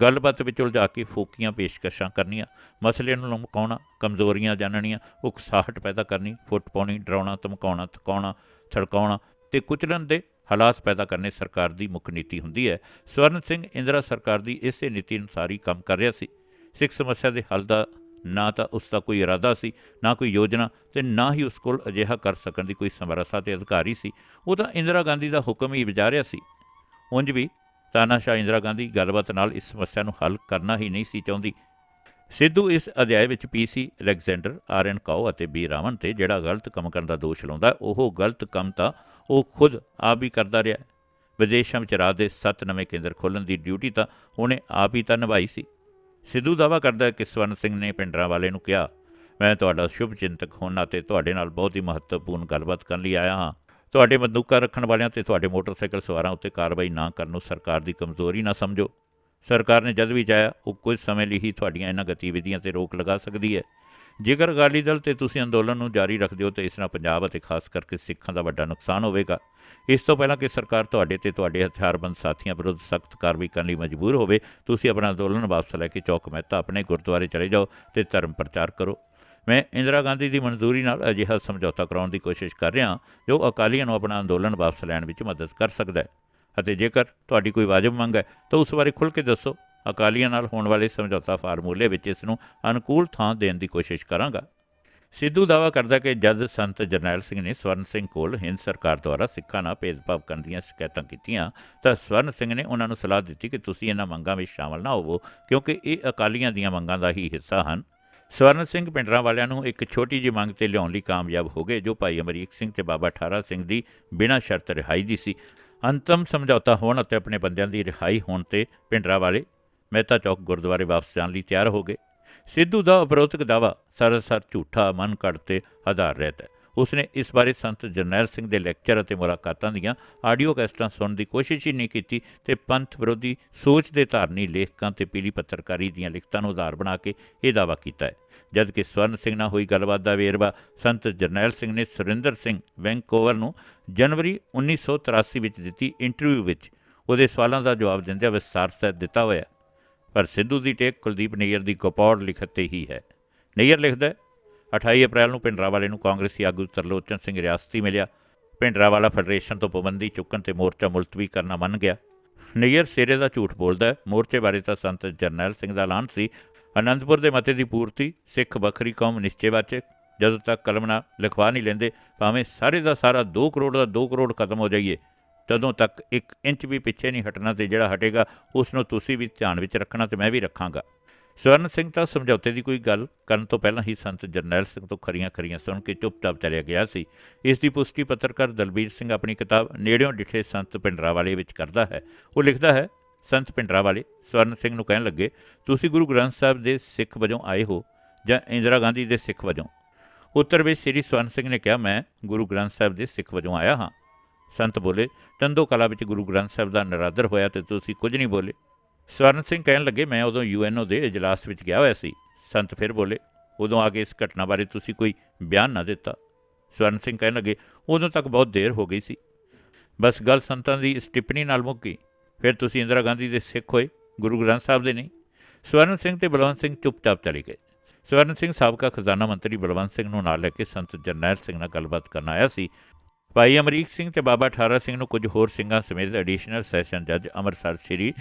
Speaker 1: ਗੱਲਬਾਤ ਵਿੱਚ ਉਲਝਾ ਕੇ ਫੋਕੀਆਂ ਪੇਸ਼ਕਸ਼ਾਂ ਕਰਨੀਆਂ ਮਸਲੇ ਨੂੰ ਲਮਕਾਉਣਾ ਕਮਜ਼ੋਰੀਆਂ ਜਾਣਨੀਆਂ, ਉਕਸਾਹਟ ਪੈਦਾ ਕਰਨੀ, ਫੁੱਟ ਪਾਉਣੀ, ਡਰਾਉਣਾ, ਧਮਕਾਉਣਾ, ਥਕਾਉਣਾ, ਥੜਕਾਉਣਾ ਤੇ ਕੁਚਲਣ ਦੇ ਹਾਲਾਤ ਪੈਦਾ ਕਰਨੇ ਸਰਕਾਰ ਦੀ ਮੁੱਖ ਨੀਤੀ ਹੁੰਦੀ ਹੈ। ਸਵਰਨ ਸਿੰਘ ਇੰਦਰਾ ਸਰਕਾਰ ਦੀ ਇਸੇ ਨੀਤੀ ਅਨੁਸਾਰ ਹੀ ਕੰਮ ਕਰ ਰਿਹਾ ਸੀ। ਸਿੱਖ ਸਮੱਸਿਆ ਦੇ ਹੱਲ ਦਾ ਨਾ ਤਾਂ ਉਸ ਦਾ ਕੋਈ ਇਰਾਦਾ ਸੀ, ਨਾ ਕੋਈ ਯੋਜਨਾ ਤੇ ਨਾ ਹੀ ਉਸ ਕੋਲ ਅਜਿਹਾ ਕਰ ਸਕਣ ਦੀ ਕੋਈ ਸਮਰੱਥਾ ਤੇ ਅਧਿਕਾਰੀ ਸੀ। ਉਹ ਤਾਂ ਇੰਦਰਾ ਗਾਂਧੀ ਦਾ ਹੁਕਮ ਹੀ ਵਜਾ ਰਿਹਾ ਸੀ। ਉਂਝ ਵੀ ਤਾਨਾਸ਼ਾਹ ਇੰਦਰਾ ਗਾਂਧੀ ਗੱਲਬਾਤ ਨਾਲ ਇਸ ਸਮੱਸਿਆ ਨੂੰ ਹੱਲ ਕਰਨਾ ਹੀ ਨਹੀਂ ਸੀ ਚਾਹੁੰਦੀ। ਸਿੱਧੂ ਇਸ ਅਧਿਆਇ ਵਿੱਚ ਪੀਸੀ ਅਲੈਗਜ਼ੈਂਡਰ ਆਰਐਨ ਕਾਓ ਅਤੇ ਬੀ ਰਾਵਨ ਤੇ ਜਿਹੜਾ ਗਲਤ ਕੰਮ ਕਰਨ ਦਾ ਦੋਸ਼ ਲਾਉਂਦਾ, ਉਹ ਗਲਤ ਕੰਮ ਤਾਂ ਉਹ ਖੁਦ ਆਪ ਹੀ ਕਰਦਾ ਰਿਹਾ। ਵਿਦੇਸ਼ਾਂ ਵਿੱਚ ਰਾਜ ਦੇ ਸੱਤ ਨਵੇਂ ਕੇਂਦਰ ਖੋਲ੍ਹਣ ਦੀ ਡਿਊਟੀ ਤਾਂ ਉਹਨੇ ਆਪ ਹੀ ਤਾਂ ਨਿਭਾਈ ਸੀ। ਸਿੱਧੂ ਦਾਵਾ ਕਰਦਾ ਹੈ ਕਿ ਸਵਰਨ ਸਿੰਘ ਨੇ ਪਿੰਡਰਾਂ ਵਾਲੇ ਨੂੰ ਕਿਹਾ, ਮੈਂ ਤੁਹਾਡਾ ਸ਼ੁਭ ਚਿੰਤਕ ਹੋਣ ਨਾਤੇ ਤੁਹਾਡੇ ਨਾਲ ਬਹੁਤ ਹੀ ਮਹੱਤਵਪੂਰਨ ਗੱਲਬਾਤ ਕਰਨ ਲਈ ਆਇਆ ਹਾਂ। ਤੁਹਾਡੇ ਬੰਦੂਕਾਂ ਰੱਖਣ ਵਾਲਿਆਂ ਤੇ ਤੁਹਾਡੇ ਮੋਟਰਸਾਈਕਲ ਸਵਾਰਾਂ ਉੱਤੇ ਕਾਰਵਾਈ ਨਾ ਕਰਨ ਨੂੰ ਸਰਕਾਰ ਦੀ ਕਮਜ਼ੋਰੀ ਨਾ ਸਮਝੋ। ਸਰਕਾਰ ਨੇ ਜਦ ਵੀ ਚਾਹਿਆ ਉਹ ਕੁਝ ਸਮੇਂ ਲਈ ਹੀ ਤੁਹਾਡੀਆਂ ਇਹਨਾਂ ਗਤੀਵਿਧੀਆਂ ਤੇ ਰੋਕ ਲਗਾ ਸਕਦੀ ਹੈ। ਜੇਕਰ ਅਕਾਲੀ ਦਲ ਤੇ ਤੁਸੀਂ ਅੰਦੋਲਨ ਨੂੰ ਜਾਰੀ ਰੱਖਦੇ ਹੋ ਤਾਂ ਇਸ ਨਾਲ ਪੰਜਾਬ ਅਤੇ ਖਾਸ ਕਰਕੇ ਸਿੱਖਾਂ ਦਾ ਵੱਡਾ ਨੁਕਸਾਨ ਹੋਵੇਗਾ। ਇਸ ਤੋਂ ਪਹਿਲਾਂ ਕਿ ਸਰਕਾਰ ਤੁਹਾਡੇ ਤੇ ਤੁਹਾਡੇ ਹਥਿਆਰਬੰਦ ਸਾਥੀਆਂ ਵਿਰੁੱਧ ਸਖਤ ਕਾਰਵਾਈ ਕਰਨ ਲਈ ਮਜਬੂਰ ਹੋਵੇ, ਤੁਸੀਂ ਆਪਣਾ ਅੰਦੋਲਨ ਵਾਪਸ ਲੈ ਕੇ ਚੌਕ ਮਹਿਤਾ ਆਪਣੇ ਗੁਰਦੁਆਰੇ ਚਲੇ ਜਾਓ ਤੇ ਧਰਮ ਪ੍ਰਚਾਰ ਕਰੋ। ਮੈਂ ਇੰਦਰਾ ਗਾਂਧੀ ਦੀ ਮਨਜ਼ੂਰੀ ਨਾਲ ਅਜਿਹਾ ਸਮਝੌਤਾ ਕਰਾਉਣ ਦੀ ਕੋਸ਼ਿਸ਼ ਕਰ ਰਿਹਾ ਜੋ ਅਕਾਲੀਆਂ ਨੂੰ ਆਪਣਾ ਅੰਦੋਲਨ ਵਾਪਸ ਲੈਣ ਵਿੱਚ ਮਦਦ ਕਰ ਸਕਦਾ ਹੈ। ਅਤੇ ਜੇਕਰ ਤੁਹਾਡੀ ਕੋਈ ਵਾਜਬ ਮੰਗ ਹੈ, ਤਾਂ ਉਸ ਬਾਰੇ ਖੁੱਲ੍ਹ ਕੇ ਦੱਸੋ। ਅਕਾਲੀਆਂ ਨਾਲ ਹੋਣ ਵਾਲੇ ਸਮਝੌਤਾ ਫਾਰਮੂਲੇ ਵਿੱਚ ਇਸ ਨੂੰ ਅਨੁਕੂਲ ਥਾਂ ਦੇਣ ਦੀ ਕੋਸ਼ਿਸ਼ ਕਰਾਂਗਾ। ਸਿੱਧੂ ਦਾਵਾ ਕਰਦਾ ਕਿ ਜਦ ਸੰਤ ਜਰਨੈਲ ਸਿੰਘ ਨੇ ਸਵਰਨ ਸਿੰਘ ਕੋਲ ਹਿੰਦ ਸਰਕਾਰ ਦੁਆਰਾ ਸਿੱਖਾਂ ਨਾਲ ਭੇਦਭਾਵ ਕਰਨ ਦੀਆਂ ਸ਼ਿਕਾਇਤਾਂ ਕੀਤੀਆਂ, ਤਾਂ ਸਵਰਨ ਸਿੰਘ ਨੇ ਉਹਨਾਂ ਨੂੰ ਸਲਾਹ ਦਿੱਤੀ ਕਿ ਤੁਸੀਂ ਇਹਨਾਂ ਮੰਗਾਂ ਵਿੱਚ ਸ਼ਾਮਲ ਨਾ ਹੋਵੋ, ਕਿਉਂਕਿ ਇਹ ਅਕਾਲੀਆਂ ਦੀਆਂ ਮੰਗਾਂ ਦਾ ਹੀ ਹਿੱਸਾ ਹਨ। ਸਵਰਨ ਸਿੰਘ ਪਿੰਡਰਾਂ ਵਾਲਿਆਂ ਨੂੰ ਇੱਕ ਛੋਟੀ ਜਿਹੀ ਮੰਗ ਤੇ ਲਿਆਉਣ ਲਈ ਕਾਮਯਾਬ ਹੋ ਗਏ, ਜੋ ਭਾਈ ਅਮਰੀਕ ਸਿੰਘ ਤੇ ਬਾਬਾ ਠਾਰਾ ਸਿੰਘ ਦੀ ਬਿਨਾਂ ਸ਼ਰਤ ਰਿਹਾਈ ਦੀ ਸੀ। ਅੰਤਮ ਸਮਝੌਤਾ ਹੋਣ ਅਤੇ ਆਪਣੇ ਬੰਦਿਆਂ ਦੀ ਰਿਹਾਈ ਹੋਣ ਤੇ ਪਿੰਡਰਾਂ ਵਾਲੇ ਮਹਿਤਾ ਚੌਕ ਗੁਰਦੁਆਰੇ ਵਾਪਸ ਜਾਣ ਲਈ ਤਿਆਰ ਹੋ ਗਏ। ਸਿੱਧੂ ਦਾ ਅਪਰੋਧਕ ਦਾਵਾ ਸਰਾਸਰ ਝੂਠਾ ਮਨ ਘੜ ਤੇ ਆਧਾਰ ਰਹਿਤ ਹੈ। ਉਸਨੇ ਇਸ ਬਾਰੇ ਸੰਤ ਜਰਨੈਲ ਸਿੰਘ ਦੇ ਲੈਕਚਰ ਅਤੇ ਮੁਲਾਕਾਤਾਂ ਦੀਆਂ ਆਡੀਓ ਕੈਸਟਾਂ ਸੁਣਨ ਦੀ ਕੋਸ਼ਿਸ਼ ਹੀ ਨਹੀਂ ਕੀਤੀ ਤੇ ਪੰਥ ਵਿਰੋਧੀ ਸੋਚ ਦੇ ਧਾਰਨੀ ਲੇਖਕਾਂ ਤੇ ਪੀਲੀ ਪੱਤਰਕਾਰੀ ਦੀਆਂ ਲਿਖਤਾਂ ਨੂੰ ਆਧਾਰ ਬਣਾ ਕੇ ਇਹ ਦਾਵਾ ਕੀਤਾ ਹੈ। ਜਦਕਿ ਸਵਰਨ ਸਿੰਘ ਨਾਲ ਹੋਈ ਗੱਲਬਾਤ ਦਾ ਵੇਰਵਾ ਸੰਤ ਜਰਨੈਲ ਸਿੰਘ ਨੇ ਸੁਰਿੰਦਰ ਸਿੰਘ ਵੈਂਕੂਵਰ ਨੂੰ ਜਨਵਰੀ 1983 ਵਿੱਚ ਦਿੱਤੀ ਇੰਟਰਵਿਊ ਵਿੱਚ। ਉਹਦੇ ਸਵਾਲਾਂ ਦਾ ਜਵਾਬ ਦਿੰਦਿਆਂ ਵਿਸਥਾਰ ਸਹਿਤ ਦਿੱਤਾ ਹੋਇਆ ਪਰ ਸਿੱਧੂ ਦੀ ਟੇਕ ਕੁਲਦੀਪ ਨਈਅਰ ਦੀ ਗੋਪੌੜ ਲਿਖਤ ਤੇ ਹੀ ਹੈ। ਨਈਅਰ ਲਿਖਦਾ ਹੈ 28 ਅਪ੍ਰੈਲ ਨੂੰ ਭਿੰਡਰਾਵਾਲੇ ਨੂੰ ਕਾਂਗਰਸੀ ਆਗੂ ਤਰਲੋਚਨ ਸਿੰਘ ਰਿਆਸਤੀ ਮਿਲਿਆ। ਭਿੰਡਰਾਵਾਲਾ ਫੈਡਰੇਸ਼ਨ ਤੋਂ ਪਾਬੰਦੀ ਚੁੱਕਣ ਤੇ ਮੋਰਚਾ ਮੁਲਤਵੀ ਕਰਨਾ ਮੰਨ ਗਿਆ। ਨਈਅਰ ਸਿਰੇ ਦਾ ਝੂਠ ਬੋਲਦਾ ਹੈ, ਮੋਰਚੇ ਬਾਰੇ ਤਾਂ ਸੰਤ ਜਰਨੈਲ ਸਿੰਘ ਦਾ ਐਲਾਨ ਸੀ। ਅਨੰਦਪੁਰ ਦੇ ਮਤੇ ਦੀ ਪੂਰਤੀ, ਸਿੱਖ ਵੱਖਰੀ ਕੌਮ ਨਿਸ਼ਚੇਵਾਚਕ ਜਦੋਂ ਤੱਕ ਕਲਮ ਨਾਲ ਲਿਖਵਾ ਨਹੀਂ ਲੈਂਦੇ, ਭਾਵੇਂ ਸਾਰੇ ਦਾ ਸਾਰਾ 2 ਕਰੋੜ ਦਾ 2 ਕਰੋੜ ਖਤਮ ਹੋ ਜਾਈਏ। ਤਦੋਂ ਤੱਕ ਇੱਕ ਇੰਚ ਵੀ ਪਿੱਛੇ ਨਹੀਂ ਹਟਣਾ ਤੇ ਜਿਹੜਾ ਹਟੇਗਾ ਉਸ ਨੂੰ ਤੁਸੀਂ ਵੀ ਧਿਆਨ ਵਿੱਚ ਰੱਖਣਾ ਤੇ ਮੈਂ ਵੀ ਰੱਖਾਂਗਾ। ਸਵਰਨ ਸਿੰਘ ਤਾਂ ਸਮਝੌਤੇ ਦੀ ਕੋਈ ਗੱਲ ਕਰਨ ਤੋਂ ਪਹਿਲਾਂ ਹੀ ਸੰਤ ਜਰਨੈਲ ਸਿੰਘ ਤੋਂ ਖਰੀਆਂ ਖਰੀਆਂ ਸੁਣ ਕੇ ਚੁੱਪਚਾਪ ਚਲਿਆ ਗਿਆ ਸੀ। ਇਸ ਦੀ ਪੁਸ਼ਟੀ ਪੱਤਰਕਾਰ ਦਲਬੀਰ ਸਿੰਘ ਆਪਣੀ ਕਿਤਾਬ ਨੇੜਿਓਂ ਡਿਠੇ ਸੰਤ ਪਿੰਡਰਾਵਾਲੇ ਵਿੱਚ ਕਰਦਾ ਹੈ। ਉਹ ਲਿਖਦਾ ਹੈ, ਸੰਤ ਪਿੰਡਰਾਵਾਲੇ ਸਵਰਨ ਸਿੰਘ ਨੂੰ ਕਹਿਣ ਲੱਗੇ, ਤੁਸੀਂ ਗੁਰੂ ਗ੍ਰੰਥ ਸਾਹਿਬ ਦੇ ਸਿੱਖ ਵਜੋਂ ਆਏ ਹੋ ਜਾਂ ਇੰਦਰਾ ਗਾਂਧੀ ਦੇ ਸਿੱਖ ਵਜੋਂ? ਉੱਤਰ ਵਿੱਚ ਸ੍ਰੀ ਸਵਰਨ ਸਿੰਘ ਨੇ ਕਿਹਾ, ਮੈਂ ਗੁਰੂ ਗ੍ਰੰਥ ਸਾਹਿਬ ਦੇ ਸਿੱਖ ਵਜੋਂ ਆਇਆ ਹਾਂ। ਸੰਤ ਬੋਲੇ ਟੰਦੋ ਕਲਾ ਵਿੱਚ ਗੁਰੂ ਗ੍ਰੰਥ ਸਾਹਿਬ ਦਾ ਨਰਾਦਰ ਹੋਇਆ ਤੇ ਤੁਸੀਂ ਕੁਝ ਨਹੀਂ ਬੋਲੇ। ਸਵਰਨ ਸਿੰਘ ਕਹਿਣ ਲੱਗੇ, ਮੈਂ ਉਦੋਂ ਯੂਐਨਓ ਦੇ ਇਜਲਾਸ ਵਿੱਚ ਗਿਆ ਹੋਇਆ ਸੀ। ਸੰਤ ਫਿਰ ਬੋਲੇ, ਉਦੋਂ ਆ ਕੇ ਇਸ ਘਟਨਾ ਬਾਰੇ ਤੁਸੀਂ ਕੋਈ ਬਿਆਨ ਨਾ ਦਿੱਤਾ? ਸਵਰਨ ਸਿੰਘ ਕਹਿਣ ਲੱਗੇ, ਉਦੋਂ ਤੱਕ ਬਹੁਤ ਦੇਰ ਹੋ ਗਈ ਸੀ। ਬਸ ਗੱਲ ਸੰਤਾਂ ਦੀ ਇਸ ਟਿੱਪਣੀ ਨਾਲ ਮੁੱਕੀ ਫਿਰ ਤੁਸੀਂ ਇੰਦਰਾ ਗਾਂਧੀ ਦੇ ਸਿੱਖ ਹੋਏ, ਗੁਰੂ ਗ੍ਰੰਥ ਸਾਹਿਬ ਦੇ ਨਹੀਂ? ਸਵਰਨ ਸਿੰਘ ਤੇ ਬਲਵੰਤ ਸਿੰਘ ਚੁੱਪਚਾਪ ਚਲੇ ਗਏ। ਸਵਰਨ ਸਿੰਘ ਸਾਬਕਾ ਖਜ਼ਾਨਾ ਮੰਤਰੀ ਬਲਵੰਤ ਸਿੰਘ ਨੂੰ ਨਾਲ ਲੈ ਕੇ ਸੰਤ ਜਰਨੈਲ ਸਿੰਘ ਨਾਲ ਗੱਲਬਾਤ ਕਰਨ ਆਇਆ ਸੀ। ਭਾਈ ਅਮਰੀਕ ਸਿੰਘ ਤੇ ਬਾਬਾ ਠਾਰਾ ਸਿੰਘ ਨੂੰ ਕੁਝ ਹੋਰ ਸਿੰਘਾਂ ਸਮੇਤ ਐਡੀਸ਼ਨਲ ਸੈਸ਼ਨ ਜੱਜ ਅੰਮ੍ਰਿਤਸਰ ਸ਼੍ਰੀ